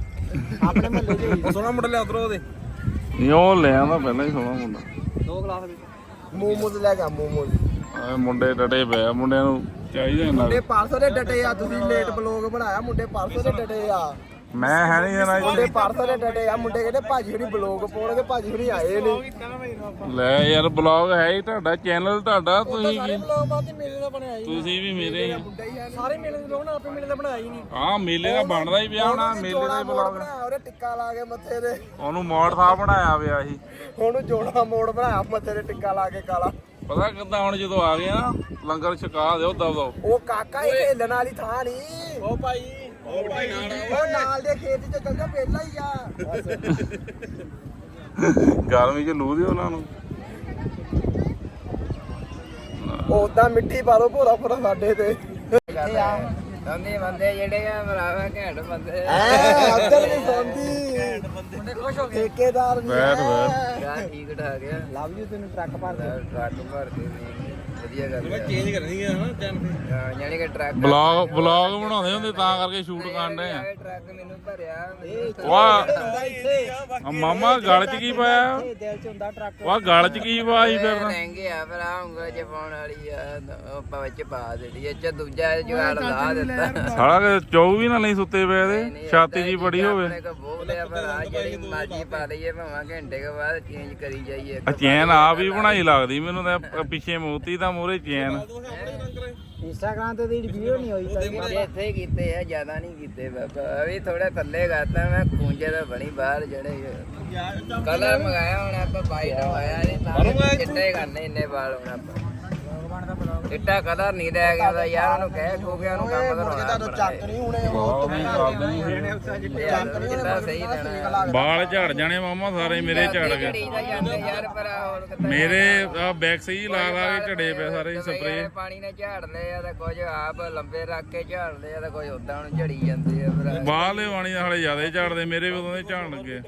ਆਪਣੇ ਮਹੱਲੇ ਦੇ ਹੀ। ਸੋਨਾ ਮੁੰਡਾ ਲੈ ਉਧਰੋਂ ਉਹਦੇ। ਨਹੀਂ ਉਹ ਲੈ ਆਂਦਾ ਪਹਿਲਾਂ ਹੀ ਸੋਹਣਾ ਮੁੰਡਾ। ਦੋ ਗਲਾਸ ਵਿੱਚ ਮੋਮੋਜ਼ ਲੈ ਗਿਆ ਮੋਮੋਜ਼। ਆਹ ਮੁੰਡੇ ਡਟੇ ਪਏ ਆ ਮੁੰਡਿਆਂ ਨੂੰ ਚਾਹੀਦਾ ਇਹਨਾਂ ਮੁੰਡੇ ਪਰਸੋਂ ਦੇ ਡਟੇ ਆ ਤੁਸੀਂ ਲੇਟ ਬਲੌਗ ਬਣਾਇਆ ਮੁੰਡੇ ਪਰਸੋਂ ਦੇ ਡਟੇ ਆ। ਮੈਂ ਹੈ ਨਹੀਂ ਜਨਾ ਮੁੰਡੇ ਪਰਸੋਂ ਦੇ ਡਟੇ ਆ ਮੁੰਡੇ ਕਹਿੰਦੇ ਭਾਜੀ ਹੁਣੀ ਬਲੌਗ ਪਾਉਣਗੇ ਭਾਜੀ ਹੁਣੀ ਆਏ ਨਹੀਂ ਲੈ ਯਾਰ ਬਲੌਗ ਹੈ ਹੀ ਤੁਹਾਡਾ ਚੈਨਲ ਤੁਹਾਡਾ ਤੁਸੀਂ ਸਾਰੇ ਵੀ ਬਲੌਗ ਬਾਅਦ ਹੀ ਮੇਲੇ ਦਾ ਬਣਾਇਆ ਹੀ ਤੁਸੀਂ ਵੀ ਮੇਰੇ ਹੀ ਆ। ਸਾਰੇ ਮੇਲੇ ਦੇ ਬਲੌਗ ਨਾ ਆਪੇ ਮੇਲੇ ਦਾ ਬਣਾਇਆ ਹੀ ਨਹੀਂ ਆਹ ਮੇਲੇ ਦਾ ਬਣਦਾ ਹੀ ਪਿਆ ਹੋਣਾ ਮੇਲੇ ਦਾ ਬਲੌਗ ਬਣਾਇਆ ਉਹਨੇ ਟਿੱਕਾ ਲਾ ਕੇ ਮੱਥੇ ਤੇ। ਉਹਨੂੰ ਮੋੜ ਸਾਹਿਬ ਬਣਾਇਆ ਪਿਆ ਸੀ। ਹੁਣ ਜੋੜਾ ਮੋੜ ਬਣਾਇਆ ਮੱਥੇ ਤੇ ਟਿੱਕਾ ਲਾ ਕੇ ਕਾਲਾ। ਪਤਾ ਕਿੱਦਾਂ ਹੁਣ ਜਦੋਂ ਆ ਗਏ ਨਾ ਲੰਗਰ ਛਕਾ ਦਿਓ ਦਬ ਦਬ। ਉਹ ਕਾਕਾ ਇਹ ਹਿੱਲਣ ਵਾਲੀ ਥਾਂ ਨਹੀਂ ਉਹ ਭਾਈ ਉਹ ਭਾਈ ਉਹ ਨਾਲ ਦੇ ਖੇਤ ਚ ਚੱਲ ਜਾ ਪਹਿਲਾਂ ਹੀ ਆ ਗਰਮੀ ਚ ਲੂ ਦਿਓ ਉਹਨਾਂ ਨੂੰ। ਉਦਾਂ ਮਿੱਟੀ ਪਾ ਦੋ ਭੋਰਾ ਭੋਰਾ ਸਾਡੇ ਤੇ। ਦੰਦੇ ਬੰਦੇ ਜਿਹੜੇ ਆ ਮਰਾਵਾ ਘੈਂਟ ਬੰਦੇ ਐ ਅੰਦਰ ਨਹੀਂ ਸੌਂਦੀ। ਮੁੰਡੇ ਖੁਸ਼ ਹੋ ਗਏ? ਠੇਕੇਦਾਰ ਵੀ ਬੈਠ। ਬੈਠ। ਯਾਰ ਠੀਕ ਠਾਕ ਆ। ਲਵ ਯੂ ਤੈਨੂੰ ਟਰੱਕ ਭਰ ਦੇ। ਟਰੱਕ ਭਰ ਦੇ ਵਧੀਆ ਗੱਲ ਹੈ ਚੇਂਜ ਕਰਨੀ ਹੈ ਨਾ ਟਾਈਮ ਤੇ ਹਾਂ, ਯਾਨੀ ਕਿ ਟਰੱਕ ਬਲੌਗ ਬਲੌਗ ਬਣਾਉਂਦੇ ਹੁੰਦੇ ਤਾਂ ਕਰਕੇ ਸ਼ੂਟ ਕਰਨ ਡਏ ਆ। ਟਰੱਕ ਮੈਨੂੰ ਭਰਿਆ ਵਾਹ। ਆ ਮਾਮਾ ਗਲ ਚ ਕੀ ਪਾਇਆ? ਇਹ ਦਿਲ ਚ ਹੁੰਦਾ ਟਰੱਕ। ਵਾਹ ਗਲ ਚ ਕੀ ਪਾਈ ਫਿਰਦਾ ਲਹਿੰਗੇ ਆ ਪਰ ਆ ਉਂਗਲ ਚ ਪਾਉਣ ਵਾਲੀ ਆ ਉਹ ਆਪਾਂ ਵਿੱਚ ਪਾ ਦੇਣੀ ਇਹ ਚ ਦੂਜਾ ਜੁਗਾੜ ਲਾ ਦਿੱਤਾ। ਸਾਲਾ ਕਿ ਚੌ ਵੀ ਨਾ ਲਈ ਸੁੱਤੇ ਪਏ ਇਹਦੇ ਛਾਤੀ ਜੀ ਬੜੀ ਹੋਵੇ। ਆਪਣੇ ਕੋ ਬੋਲਦੇ ਆ ਪਰ ਆ ਜਿਹੜੀ ਮਰਜ਼ੀ ਪਾ ਲਈਏ ਭਾਵੇਂ ਘੰਟੇ ਕੇ ਬਾਅਦ ਚੇਂਜ ਕਰੀ ਜਾਈਏ। ਆ ਚੈਨ ਆਪ ਹੀ ਬਣਾਈ ਲੱਗਦੀ ਮੈਨੂੰ ਤਾਂ ਪਿੱਛੇ ਮੋਤੀ ਤਾਂ ਮੂਰੇ ਚੈਨ। ਇੰਸਟਾਗ੍ਰਾਮ ਤੇ ਦੀ ਵੀਡੀਓ ਨਹੀਂ ਹੋਈ ਤਾਂ ਇੱਥੇ ਕੀਤੇ ਆ ਜ਼ਿਆਦਾ ਨਹੀਂ ਕੀਤੇ ਬਾਬਾ। ਅਭੀ ਥੋੜਾ ਥੱਲੇ ਕਰਤਾ ਮੈਂ ਖੂੰਜੇ ਦਾ ਬਣੀ ਬਾਹਰ ਜਿਹੜੇ ਕਲਰ ਮੰਗਾਇਆ ਹੁਣ ਆਪਾਂ ਵਾਈਟ ਆਇਆ ਨਹੀਂ ਤਾਂ ਚਿੱਟੇ ਕਰਨੇ ਇੰਨੇ ਵਾਲ ਹੁਣ ਆਪਾਂ। ਚਿੱਟਾ ਕਲਰ ਨਹੀਂ ਰਹਿ ਗਿਆ ਉਹਦਾ ਯਾਰ ਉਹਨੂੰ ਕਹਿ ਖੋ ਗਿਆ ਉਹਨੂੰ ਕੰਮ ਕਰਾਉਣਾ। ਚੱਕ ਨਹੀਂ ਹੁਣੇ ਉਹ ਚਿੱਟਾ ਸਹੀ ਰਹਿਣਾ ਬਾਲ ਝੜ ਜਾਣੇ ਮਾਮਾ ਸਾਰੇ ਮੇਰੇ ਝੜ ਗਏ। ਦਾ ਯਾਰ ਪਰ ਹੋਰ ਮੇਰੇ ਆ ਬੈਕ ਸਹੀ ਲਾ ਲਾ ਕੇ ਝੜੇ ਪਏ ਸਾਰੇ ਸਪਰੇ ਪਾਣੀ ਨਾਲ ਝਾੜ ਲਏ ਆ ਤੇ ਕੁਝ ਆਪ ਲੰਬੇ ਰੱਖ ਕੇ ਝਾੜ ਲਏ ਆ ਤੇ ਕੁਝ ਉਦਾਂ ਹੁਣ ਝੜੀ ਜਾਂਦੇ ਆ ਦੇ ਵਾਣੀ ਹਲੇ ਜ਼ਿਆਦਾ ਝੜਦੇ ਮੇਰੇ ਵੀ ਉਦੋਂ ਦੇ ਝੜਨ ਲੱਗੇ।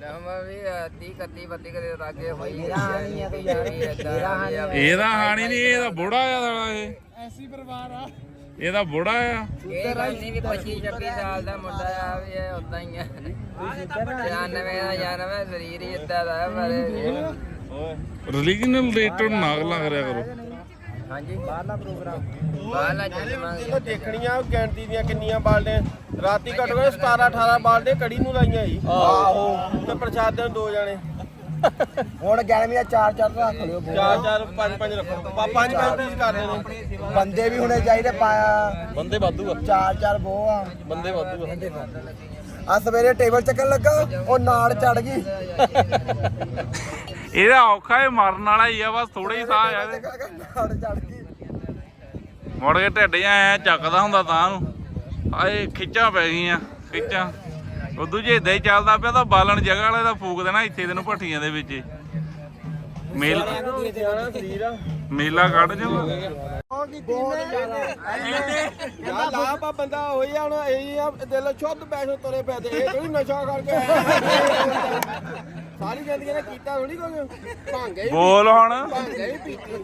ਨਵਾਂ ਵੀ 30 31 32 ਕਦੇ ਲਾਗੇ ਹੋਈ ਨਹੀਂ ਆ ਤੇ ਯਾਰ ਇਹ ਇਹਦਾ ਹਾਣੀ ਨਹੀਂ ਇਹਦਾ ਬੁੜਾ ਆ ਸਾਲਾ ਇਹ। ਐਸੀ ਪਰਿਵਾਰ ਆ। ਇਹਦਾ ਬੁੜਾ ਆ। ਇਹ ਨਹੀਂ ਵੀ 25 26 ਸਾਲ ਦਾ ਮੁੰਡਾ ਆ ਵੀ ਇਹ ਉਦਾਂ ਹੀ ਆ। 99 ਦਾ 99 ਸਰੀਰ ਹੀ ਇਦਾਂ ਦਾ ਪਰ ਰਿਲੀਜਨਲ ਰਿਲੇਟਡ ਨਾ ਗੱਲਾਂ ਕਰਿਆ ਕਰੋ। ਹਾਂਜੀ ਬਾਹਰਲਾ ਪ੍ਰੋਗਰਾਮ। ਬਾਹਰਲਾ ਜਨਮਾਂਗੇ ਇਹ ਦੇਖਣੀਆਂ ਗਿਣਤੀ ਦੀਆਂ ਕਿੰਨੀਆਂ ਬਾਲਦੇ ਰਾਤੀ ਘੱਟੋ ਘੱਟ 17 18 ਬਾਲਦੇ ਕੜੀ ਨੂੰ ਲਾਈਆਂ ਜੀ। ਆਹੋ। ਤੇ ਪ੍ਰਸ਼ਾਦ ਦੇ ਦੋ ਜਾਣੇ। ਹੁਣ ਗਿਆਰਵੀਂ ਚਾਰ ਚਾਰ ਰੱਖ ਲਿਓ ਚਾਰ ਚਾਰ ਪੰਜ ਪੰਜ ਰੱਖੋ। ਪਾ- ਪੰਜ ਪੰਜ ਪੀਸ ਕਰ ਦੇਣੇ ਬੰਦੇ ਵੀ ਹੁਣੇ ਚਾਹੀਦੇ ਪਾਇਆ। ਬੰਦੇ ਵਾਧੂ ਆ। ਚਾਰ ਚਾਰ ਬੋ ਆ। ਬੰਦੇ ਵਾਧੂ ਆ। ਆ। ਸਵੇਰੇ ਟੇਬਲ ਚੱਕਣ ਲੱਗਾ ਉਹ ਨਾੜ ਚੜ ਗਈ। ਇਹਦਾ ਔਖਾ ਇਹ ਮਰਨ ਵਾਲਾ ਹੀ ਆ, ਬਸ ਥੋੜੇ ਹੀ ਸਾਹ ਆ। ਇਹਦੇ ਨਾੜ ਚੜ ਗਈ ਮੁੜ ਕੇ ਢਿੱਡ ਜਿਹਾ ਐ ਚੱਕਦਾ ਹੁੰਦਾ ਤਾਂ ਨੂੰ। ਆਏ ਖਿੱਚਾਂ ਪੈ ਗਈਆਂ, ਖਿੱਚਾਂ। ਉਦੋਂ ਜੇ ਇਦਾਂ ਹੀ ਚੱਲਦਾ ਪਿਆ ਤਾਂ ਬਾਲਣ ਜਗ੍ਹਾ ਵਾਲੇ ਦਾ ਫੂਕ ਦੇਣਾ ਇੱਥੇ ਤੈਨੂੰ ਭੱਠੀਆਂ ਦੇ ਵਿੱਚ। ਹੀ। ਮੇਲ ਮੇਲਾ ਕੱਢ ਜਾ। ਯਾ ਲਾਭ ਆ ਬੰਦਾ ਹੋਈ ਆ ਹੁਣ ਇਹ ਆ ਦਿਲ ਸ਼ੁੱਧ ਬੈਠੋ ਤੁਰੇ ਪਏ ਇਹ ਕੋਈ ਨਸ਼ਾ ਕਰਕੇ ਸਾਰੀ ਜ਼ਿੰਦਗੀ ਨੇ ਕੀਤਾ ਥੋੜੀ ਕੋਈ ਭਾਂਗੇ ਹੀ ਬੋਲ ਹੁਣ। ਭਾਂਗੇ ਹੀ ਪੀਤੀ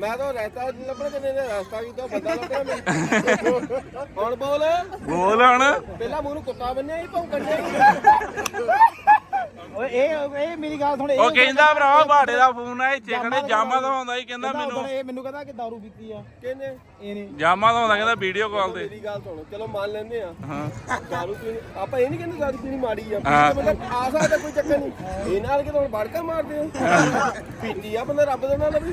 ਮੈਂ ਤਾਂ ਰਸਤਾ ਲੱਭਣ ਤੇ ਨੇ ਰਸਤਾ ਵੀ ਤਾਂ ਬੰਦਾ ਲੱਭਿਆ ਮੈਨੂੰ (laughs) ਹੁਣ ਬੋਲ। ਬੋਲ ਹੁਣ। ਪਹਿਲਾਂ ਮੂੰਹ ਨੂੰ ਕੁੱਤਾ ਬੰਨਿਆ ਹੀ ਭੌਂਕਣ ਡਿਆ ਓਏ ਇਹ ਇਹ ਮੇਰੀ ਗੱਲ ਸੁਣ ਉਹ ਕਹਿੰਦਾ ਭਰਾ ਬਾੜੇ ਦਾ ਫੋਨ ਆ ਇੱਥੇ ਖੜੇ ਜਾਮਾ ਦਾ ਹੁੰਦਾ ਸੀ ਕਹਿੰਦਾ ਮੈਨੂੰ। ਇਹ ਮੈਨੂੰ ਕਹਿੰਦਾ ਕਿ ਦਾਰੂ ਪੀਤੀ ਆ। ਕਹਿੰਦੇ ਇਹਨੇ ਜਾਮਾ ਦਾ ਹੁੰਦਾ ਕਹਿੰਦਾ ਵੀਡੀਓ ਕਾਲ ਤੇ। ਮੇਰੀ ਗੱਲ ਸੁਣ ਚਲੋ ਮੰਨ ਲੈਂਦੇ ਆ। ਹਾਂ। ਪੀਣੀ ਆਪਾਂ ਇਹ ਨਹੀਂ ਕਹਿੰਦੇ ਦਾਰੂ ਪੀਣੀ ਮਾੜੀ ਆ। ਹਾਂ। ਬੰਦਾ ਆ ਸਕਦਾ ਕੋਈ ਚੱਕਰ ਨਹੀਂ। ਇਹ ਨਾਲ ਕਿ ਤੁਹਾਨੂੰ ਬੜਕਾ ਮਾਰਦੇ ਹੋ। ਪੀਤੀ ਆ ਬੰਦਾ ਰੱਬ (laughs) ਦਾ ਨਾਮ ਲਵੀ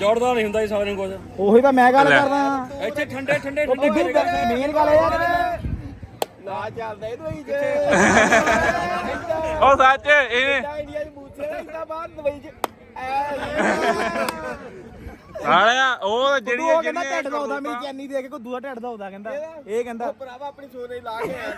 ਜੋੜਦਾ ਨਹੀਂ ਹੁੰਦਾ ਜੀ ਸਾਰਿਆਂ ਨੂੰ ਕੁਝ। ਉਹੀ ਤਾਂ ਮੈਂ ਗੱਲ। ਕਰਦਾ। ਇੱਥੇ ਠੰਡੇ ਠੰਡੇ ਮੇਨ ਗੱਲ ਇਹ ਆ ਕਿ ਨਾ ਚੱਲਦਾ ਇਹ ਦੋਈ ਜੇ। ਉਹ ਸੱਚ ਇਹ ਇੰਡੀਆ ਚ ਬੂਥੇ ਦਾ ਇੰਨਾ ਬਾਹਰ ਦੁਬਈ ਚ। ਸਾਲਿਆ ਉਹ ਜਿਹੜੀ ਉਹ ਕਹਿੰਦਾ ਢਿੱਡ ਦਾ ਹੁੰਦਾ ਮੇਰੀ ਚੈਨੀ ਦੇ ਕੇ ਕੋਈ ਦੂਆ ਢਿੱਡ ਦਾ ਹੁੰਦਾ ਕਹਿੰਦਾ। ਇਹ ਕਹਿੰਦਾ। ਉਹ ਭਰਾਵਾ ਆਪਣੀ ਸੋਨੇ ਲਾ ਕੇ ਆਇਆ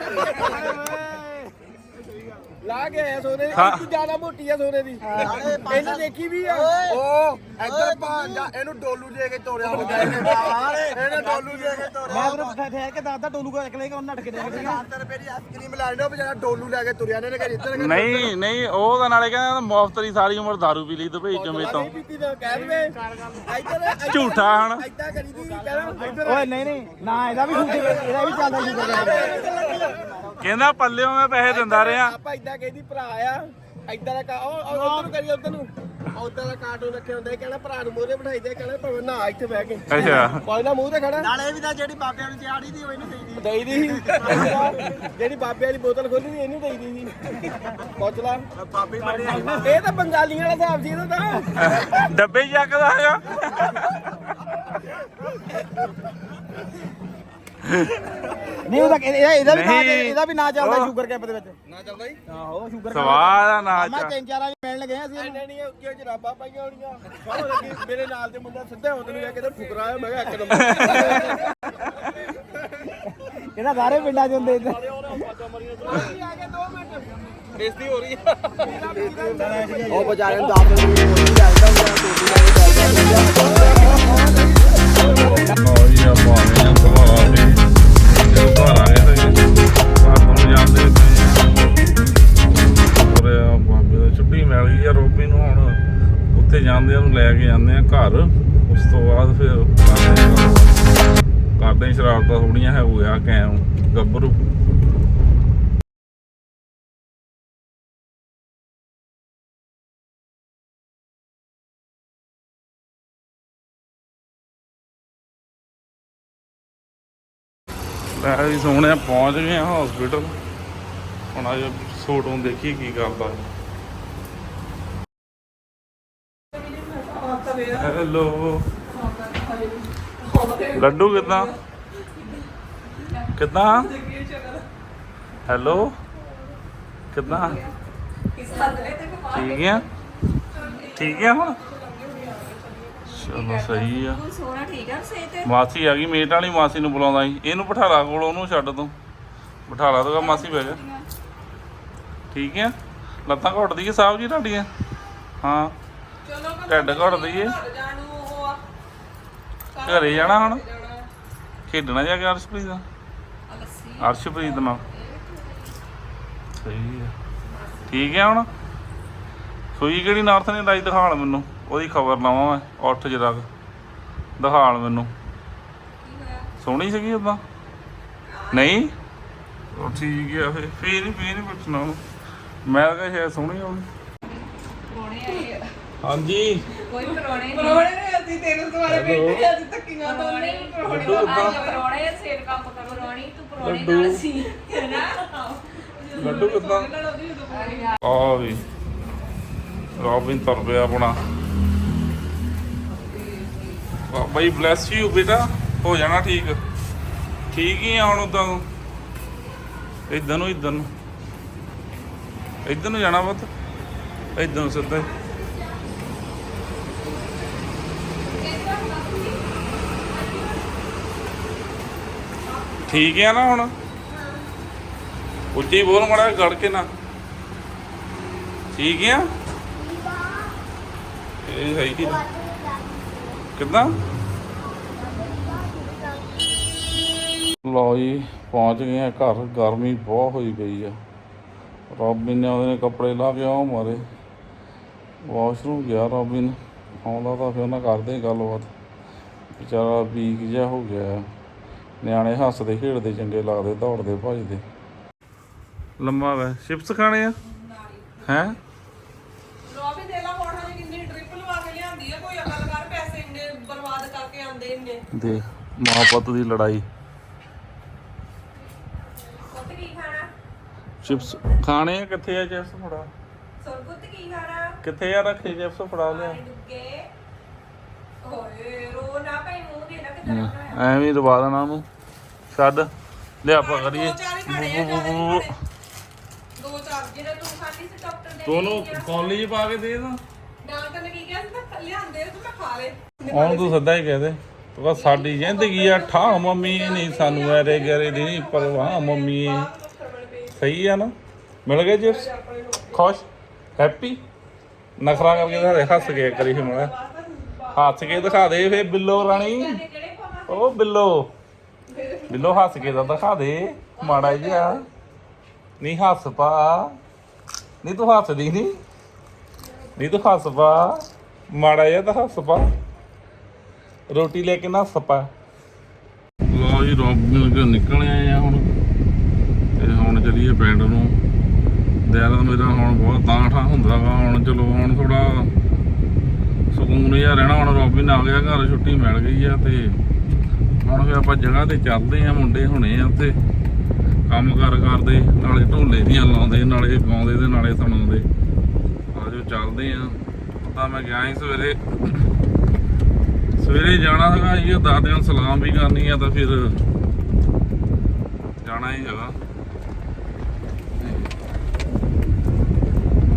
ਲਾ ਕੇ ਆਇਆ ਸੋਨੇ ਦੀ ਹਾਂ। ਇੱਕ ਜ਼ਿਆਦਾ ਮੋਟੀ ਆ ਸੋਨੇ ਦੀ। ਇਹਨੇ ਦੇਖੀ ਵੀ ਆ? ਉਹ ਇੱਧਰ ਭਾਂਜਾ ਇਹਨੂੰ ਡੋਲੂ ਦੇ ਕੇ ਤੋਰਿਆ ਹੋ। ਇਹਨੇ ਡੋਲੂ ਦੇ ਕੇ ਤੋਰਿਆ ਮੈਂ ਉਹਨੂੰ ਠਹਿਰ ਕੇ ਦੱਸਦਾ ਟੋਲੂ ਕੋ ਅਕਲੇ ਉਹਨੂੰ ਨੱਠ ਕੇ ਦੇ ਕੇ 70 ਰੁਪਏ ਦੀ ਆਈਸਕ੍ਰੀਮ ਲੈ ਲੈਣਾ ਵਿਚਾਰਾ ਡੋਲੂ ਲੈ ਕੇ ਤੁਰਿਆ ਨੇ ਘਰ ਇੱਧਰ ਨਹੀਂ ਨਹੀਂ ਉਹ ਤਾਂ ਨਾਲੇ ਕਹਿੰਦਾ ਮੁਫਤ ਦੀ ਸਾਰੀ ਉਮਰ दारू ਪੀ ਲਈ ਦੁਬਈ ਚੋਂ ਮੇਰੇ ਤੋਂ। ਨਹੀਂ ਪੀਤੀ ਤਾਂ ਕਹਿ ਦੇਵੇ। ਇੱਧਰ ਝੂਠਾ ਹਣ। ਇੱਦਾਂ ਕਰੀ ਦੀ ਕਹਿੰਦਾ ਇੱਧਰ ਓਏ ਨਹੀਂ ਨਹੀਂ ਨਾ ਇਹਦਾ ਵੀ ਸ਼ੂਗਰ ਇਹਦਾ ਵੀ ਚੱਲਦਾ ਸ਼ੂਗਰ ਕਹਿੰਦਾ ਪੱਲਿਓਂ ਮੈਂ ਪੈਸੇ ਦਿੰਦਾ ਰਿਹਾ। ਆਪਾਂ ਇਦਾਂ ਕਹਿੰਦੀ ਭਰਾ ਆ? ਇਦਾਂ ਦਾ ਕਾ- ਉਹ ਉਧਰ ਨੂੰ ਕਰੀ ਉਧਰ ਨੂੰ। ਉਧਰ ਦਾ ਕਾਰਟੂਨ ਰੱਖਿਆ ਹੁੰਦਾ ਇਹ ਕਹਿੰਦਾ ਭਰਾ ਨੂੰ ਮੋਰੇ ਬਿਠਾਈ ਦੇ ਕਹਿੰਦਾ ਭਾਵੇਂ ਨਾ ਇੱਥੇ ਬਹਿ ਕੇ। ਅੱਛਾ। ਕੋਈ ਨਾ ਮੂੰਹ ਤੇ ਖੜਾ। ਨਾਲੇ ਵੀ ਤਾਂ ਜਿਹੜੀ ਬਾਬਿਆਂ ਨੂੰ ਚਾੜੀ ਦੀ ਉਹ ਇਹਨੂੰ ਦੇਈ ਦੀ। ਦਈ ਦੀ। ਜਿਹੜੀ ਬਾਬੇ ਵਾਲੀ ਬੋਤਲ ਖੋਲੀ ਸੀ ਇਹਨੂੰ ਦਈ ਦੀ ਸੀ। ਪੁੱਛ ਲਾ। ਬਾਬੇ ਇਹ ਤਾਂ ਬੰਗਾਲੀਆਂ ਵਾਲਾ ਹਿਸਾਬ ਸੀ ਇਹਦਾ ਤਾਂ। ਡੱਬੇ ਚੱਕਦਾ ਹੈਗਾ ਨਹੀਂ ਉਹਦਾ ਇਹਦਾ ਇਹਦਾ ਵੀ ਨਾ ਨਹੀਂ। ਇਹਦਾ ਵੀ ਨਾ ਚੱਲਦਾ ਸ਼ੂਗਰ ਕੈਪ ਦੇ ਵਿੱਚ। ਨਾ ਚੱਲਦਾ ਹੀ ਆਹੋ ਸ਼ੂਗਰ ਸਵਾਦ ਦਾ ਮੈਂ ਨਾਚ ਤਿੰਨ ਚਾਰ ਵਾਰੀ ਮਿਲਣ ਗਏ ਅਸੀਂ ਨਹੀਂ ਨਹੀਂ ਉੱਚੀਆਂ ਜਰਾਬਾਂ ਪਾਈਆਂ ਹੋਣੀਆਂ। ਸਭ ਲੱਗੀ ਮੇਰੇ ਨਾਲ ਦੇ ਮੁੰਡਾ ਸਿੱਧਾ ਹੋ ਤੈਨੂੰ ਜਾ ਕੇ ਠੁਕਰਾ ਆਇਆ ਮੈਂ ਕਿਹਾ ਇੱਕ ਨੰਬਰ। ਇਹਦਾ ਸਾਰੇ ਪਿੰਡਾਂ 'ਚ ਹੁੰਦੇ ਇੱਧਰ। ਬੇਇੱਜ਼ਤੀ ਹੋ ਰਹੀ ਉਹ ਵਿਚਾਰੇ ਨੂੰ ਦਾਬ ਦੇ ਆਈ ਆ ਬਾਣੇ ਆ ਸਵਾਰਾ ਤੇ ਜਦੋਂ ਘਰ ਆ ਗਏ ਤੇ ਬਾਹਰ ਨੂੰ ਜਾਂਦੇ ਤੇ ਬਾਬੇ ਦਾ ਛੁੱਟੀ ਮਿਲ ਗਈ ਆ ਰੋਬੀ ਨੂੰ ਹੁਣ ਉੱਥੇ ਜਾਂਦੇ ਆ ਲੈ ਕੇ ਜਾਂਦੇ ਆ ਘਰ। ਉਸ ਤੋਂ ਬਾਅਦ ਫਿਰ ਕਰਦੇ ਸ਼ਰਾਰਤਾਂ ਥੋੜੀਆਂ ਹੈ ਹੋਇਆ ਕੈਮ, ਗੱਭਰੂ। ਲੈ ਵੀ ਸੋਹਣਿਆ ਪਹੁੰਚ ਗਏ ਆ ਹਸਪੀਟਲ ਹੁਣ ਅੱਜ ਸੂਟ ਨੂੰ ਦੇਖੀ ਕੀ ਕਰਦਾ ਹੈਲੋ। ਲੱਡੂ ਕਿੱਦਾਂ? ਕਿੱਦਾਂ? ਹੈਲੋ। ਕਿੱਦਾਂ? ਠੀਕ ਆ? ਠੀਕ ਆ ਹੁਣ? ਚਲੋ ਸਹੀ ਆ। ਸੋਹਣਾ ਠੀਕ ਆ ਸੇ ਤੇ ਮਾਸੀ ਆ ਗਈ, ਮੇਟ ਵਾਲੀ ਮਾਸੀ ਨੂੰ ਬੁਲਾਉਂਦਾ ਸੀ। ਇਹਨੂੰ ਬਠਾਲਾ ਕੋਲ, ਉਹਨੂੰ ਛੱਡ ਤੂੰ। ਬਠਾਲਾ ਤੋਂ ਤੂੰ ਮਾਸੀ ਬਹਿ ਗਿਆ ਠੀਕ ਆ? ਲੱਤਾਂ ਘੁੱਟਦੀ ਹੈ ਸਾਹਿਬ ਜੀ ਤੁਹਾਡੀਆਂ? ਹਾਂ। ਚਲੋ ਢਿੱਡ ਘੁੱਟਦੀ ਹੈ ਘਰੇ ਜਾਣਾ ਹੁਣ? ਖੇਡਣਾ ਜਾ ਕੇ ਅਰਸ਼ਪ੍ਰੀਤ ਲੱਸੀ ਅਰਸ਼ਪ੍ਰੀਤ ਨਾਲ। ਸਹੀ ਆ। ਠੀਕ ਆ ਹੁਣ? ਸੂਈ ਕਿਹੜੀ ਨਾਰਥ ਨੇ ਲਾਈ ਦਿਖਾਲ ਮੈਨੂੰ। ਉਹਦੀ ਖਬਰ ਲਾਵਾਂ ਮੈਂ ਉੱਠ ਜਰਾ ਦਿਖਾਲ ਮੈਨੂੰ। ਸੋਹਣੀ ਸੀਗੀ ਉਦਾਂ ਨਹੀਂ? ਉਹ ਠੀਕ ਆ ਫੇ ਫੇਰ ਫੇਰ ਨਹੀਂ ਪੁੱਛਣਾ ਉਹਨੂੰ। ਮੈਂ ਤਾਂ ਕਿਹਾ ਸ਼ਾਇਦ ਸੋਹਣੀ ਆਏ ਹਾਂਜੀ। ਕੋਈ ਪਰੋਣੇ ਨਹੀਂ। ਪਰੋਣੇ ਨੇ ਅਸੀਂ ਤੇਰੇ ਦੁਆਰੇ ਬੈਠੇ ਅਸੀਂ ਧੱਕੀਆਂ ਤੋਂ ਪਰੋਣੇ ਲੱਡੂ ਆਏ ਪਰੋਣੇ ਸੇਰ ਕੰਮ ਕਰ ਪਰੋਣੀ ਤੂੰ ਪਰੋਣੇ ਨਾਲ ਸੀ ਹੈਨਾ ਲੱਡੂ ਕਿੱਦਾਂ? ਆ। ਵੀ ਰੋਬਿਨ ਤੁਰ ਪਿਆ ਆਪਣਾ। ਜੀ ਬਲੈਸ ਯੂ ਬੇਟਾ ਹੋ ਜਾਣਾ ਠੀਕ। ਠੀਕ ਹੀ ਆ ਹੁਣ ਉਦਾਂ ਇਦਾਂ ਨੂੰ ਇਦਾਂ ਨੂੰ। ਇੱਧਰ ਨੂੰ ਜਾਣਾ ਪੁੱਤ। ਇਦਾਂ ਨੂੰ ਸਿੱਧਾ। ਠੀਕ ਹੈ ਨਾ ਹੁਣ? ਉੱਚੀ ਬੋਲ ਮੜਾ ਗੜ ਕੇ ਨਾ। ਠੀਕ ਹੈ ਇਹ ਸਹੀ ਕੀ ਕਿੱਦਾਂ? ਲਓ ਜੀ, ਪਹੁੰਚ ਗਏ ਆ ਘਰ। ਗਰਮੀ ਬਹੁਤ ਹੋਈ ਪਈ ਆ। ਰੋਬਿਨ ਨੇ ਉਹਦੇ ਕੱਪੜੇ ਲਾ ਕੇ ਆਉ ਮਾਰੇ। ਵਾਸ਼ਰੂਮ ਗਿਆ ਰੋਬਿਨ ਆਉਂਦਾ ਤਾਂ ਫਿਰ ਉਹਨਾਂ ਕਰਦੇ ਗੱਲਬਾਤ। ਵਿਚਾਰਾ ਵੀਕ ਜਿਹਾ ਹੋ ਗਿਆ। ਨਿਆਣੇ ਹੱਸਦੇ ਖੇਡਦੇ ਚੰਗੇ ਲੱਗਦੇ ਦੌੜਦੇ ਭੱਜਦੇ। ਲੰਮਾ ਵੇ। ਚਿਪਸ ਖਾਣੇ ਆ? ਹੈ? ਰੋਬੀ ਦੇ ਲਾ ਹੁਣ ਹਜੇ ਕਿੰਨੀ ਟ੍ਰਿਪ ਲਵਾ ਕੇ ਲਿਆਂਦੀ ਆ। ਕੋਈ ਅਕਲ ਕਰ ਪੈਸੇ ਇੰਨੇ ਬਰਬਾਦ ਕਰਕੇ ਆਂਦੇ ਇੰਨੇ। ਦੇਖ ਮਾਂ ਪੁੱਤ ਦੀ ਲੜਾਈ ਪੁੱਤ ਕੀ ਖਾਣਾ ਚਿਪਸ ਖਾਣੇ ਆ ਕਿੱਥੇ ਆ ਚਿਪਸ ਫੜਾ? ਸੁਣ ਪੁੱਤ ਕੀ ਖਾਣਾ? ਕਿੱਥੇ ਆ ਰੱਖੇ ਚਿਪਸ? ਫੜਾ ਲਿਆ। ਡੁੱਗੇ ਓਏ ਰੋ ਨਾ ਭਾਈ ਮੂੰਹ ਦੇ ਨਾ ਕਿਦਾਂ ਐਵੇਂ ਹੀ ਦਬਾ ਦੇਣਾ ਉਹਨੂੰ। ਛੱਡ। ਲਿਆ ਆਪਾਂ ਕਰੀਏ ਦੋ ਚਾਰ ਦੋ ਜਿਹੜਾ ਤੂੰ ਖਾਂਦੀ ਸੀ ਡਾਕਟਰ ਦੇ ਦੋਨੋਂ ਕੌਲੀ ਚ ਪਾ ਕੇ ਦੇ ਨਾ। ਡਾਕਟਰ ਨੇ ਕੀ ਕਿਹਾ ਸੀ? ਤਾਂ ਲਿਆਂਦੇ ਤੇ ਮੈਂ ਖਾ ਲੇ ਹੁਣ ਤੂੰ ਸਿੱਧਾ ਹੀ ਕਹਿ ਦੇ। ਤੂੰ ਸਾਡੀ ਜ਼ਿੰਦਗੀ ਆ ਠਾ ਮੰਮੀ ਨਹੀਂ ਸਾਨੂੰ ਐਰੇ ਗਰੇ ਦੀ ਪਰਵਾਹ ਮੰਮੀ। ਸਹੀ ਆ ਨਾ? ਮਿਲ ਗਏ ਚਿਪਸ ਖੁਸ਼? ਹੈਪੀ ਨਖਰਾ ਕਰਕੇ ਤਾਂ ਹੱਸ ਕੇ ਕਰੀ ਸੀ ਹੱਸ ਕੇ ਦਿਖਾ ਦੇ ਫੇ ਬਿੱਲੋ ਰਾਣੀ। ਉਹ ਬਿੱਲੋ। ਬਿੱਲੋ ਹੱਸ ਕੇ ਤਾਂ ਦਿਖਾ ਦੇ, ਮਾੜਾ ਜਿਹਾ। ਨਹੀਂ ਹੱਸ ਪਾ। ਨਹੀਂ ਤੂੰ ਹੱਸਦੀ ਨਹੀਂ ਨਹੀਂ ਤੂੰ ਹੱਸ ਪਾ। ਮਾੜਾ ਜਿਹਾ ਤਾਂ ਹੱਸ ਪਾ। ਰੋਟੀ ਲੈ ਕੇ ਨਾ ਸਪਾ ਲੋ ਜੀ ਰੋਬਿਨ ਕੇ ਨਿਕਲ ਆਏ ਆ ਹੁਣ। ਤੇ ਹੁਣ ਚਲੀਏ ਪਿੰਡ ਨੂੰ। ਦਿਲ ਮੇਰਾ ਹੁਣ ਬਹੁਤ ਤਾਂਠਾ ਹੁੰਦਾ ਵਾ, ਹੁਣ ਚਲੋ ਹੁਣ ਥੋੜਾ ਸਕੂਨ ਜਿਹਾ ਰਹਿਣਾ, ਹੁਣ ਰੋਬਿਨ ਆ ਗਿਆ ਘਰ ਛੁੱਟੀ ਮਿਲ ਗਈ ਆ ਤੇ ਹੁਣ ਫਿਰ ਆਪਾਂ ਜਗ੍ਹਾ ਤੇ ਚੱਲਦੇ ਆ, ਮੁੰਡੇ ਹੁਣੇ ਆ ਉੱਥੇ। ਕੰਮ ਕਾਰ ਕਰਦੇ, ਨਾਲੇ ਢੋਲੇ ਦੀਆਂ ਲਾਉਂਦੇ, ਨਾਲੇ ਗਾਉਂਦੇ ਤੇ ਨਾਲੇ ਸੁਣਾਉਂਦੇ। ਆਜੋ ਚੱਲਦੇ ਆ। ਤਾਂ ਮੈਂ ਗਿਆ ਸੀ ਸਵੇਰੇ। ਸਵੇਰੇ ਜਾਣਾ ਸੀਗਾ ਇਹ ਦਾਦਿਆਂ ਨੂੰ ਸਲਾਮ ਵੀ ਕਰਨੀ ਆ ਤਾਂ ਫਿਰ ਜਾਣਾ ਹੀ ਹੈਗਾ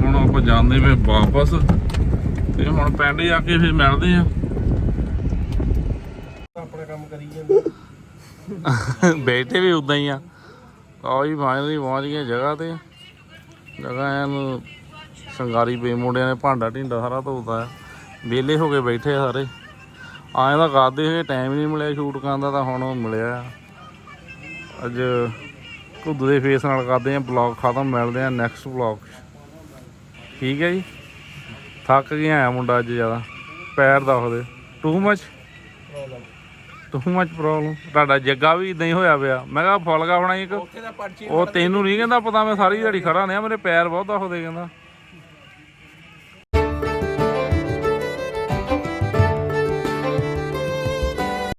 ਹੁਣ ਆਪਾਂ ਜਾਂਦੇ ਵੇ ਵਾਪਸ ਤੇ ਹੁਣ ਪਿੰਡ ਜਾ ਕੇ ਫਿਰ ਮਿਲਦੇ ਆ। ਆਪਣਾ ਕੰਮ ਕਰੀ ਜਾਂਦਾ। ਬੈਠੇ ਵੀ ਉਦਾਂ ਹੀ ਆ। ਜੀ ਫਾਈਨਲੀ ਪਹੁੰਚ ਗਏ ਜਗ੍ਹਾ ਤੇ ਜਗ੍ਹਾ ਐਨ ਸ਼ਿੰਗਾਰੀ ਪਈ ਮੁੰਡਿਆਂ ਨੇ ਭਾਂਡਾ ਢਿੰਡਾ ਸਾਰਾ ਧੋਤਾ ਵਿਹਲੇ ਹੋ ਕੇ ਬੈਠੇ ਸਾਰੇ। ਆਏ ਤਾਂ ਕਰਦੇ ਸੀ ਟਾਈਮ ਨਹੀਂ ਮਿਲਿਆ ਸ਼ੂਟ ਕਰਨ ਦਾ ਤਾਂ ਹੁਣ ਮਿਲਿਆ ਅੱਜ ਕੁੱਦੂ ਦੇ ਫੇਸ ਨਾਲ ਕਰਦੇ ਆ ਬਲੌਗ ਖਤਮ ਮਿਲਦੇ ਆ ਨੈਕਸਟ ਬਲੌਗ ਠੀਕ ਹੈ ਜੀ। ਥੱਕ ਗਿਆ ਆ ਮੁੰਡਾ ਅੱਜ ਜ਼ਿਆਦਾ। ਪੈਰ ਦੱਸਦੇ too much too much problem ਤੁਹਾਡਾ ਜੱਗਾ ਵੀ ਇਦਾਂ ਹੀ ਹੋਇਆ ਪਿਆ। ਮੈਂ ਕਿਹਾ ਫੁੱਲਗਾ ਬਣਾ ਇੱਕ। ਉਹ ਤੈਨੂੰ ਨਹੀਂ ਕਹਿੰਦਾ ਪਤਾ ਮੈਂ ਸਾਰੀ ਦਿਹਾੜੀ ਖੜਾ ਨੇ ਮੇਰੇ ਪੈਰ ਬਹੁਤ ਦੁਖਦੇ ਕਹਿੰਦਾ।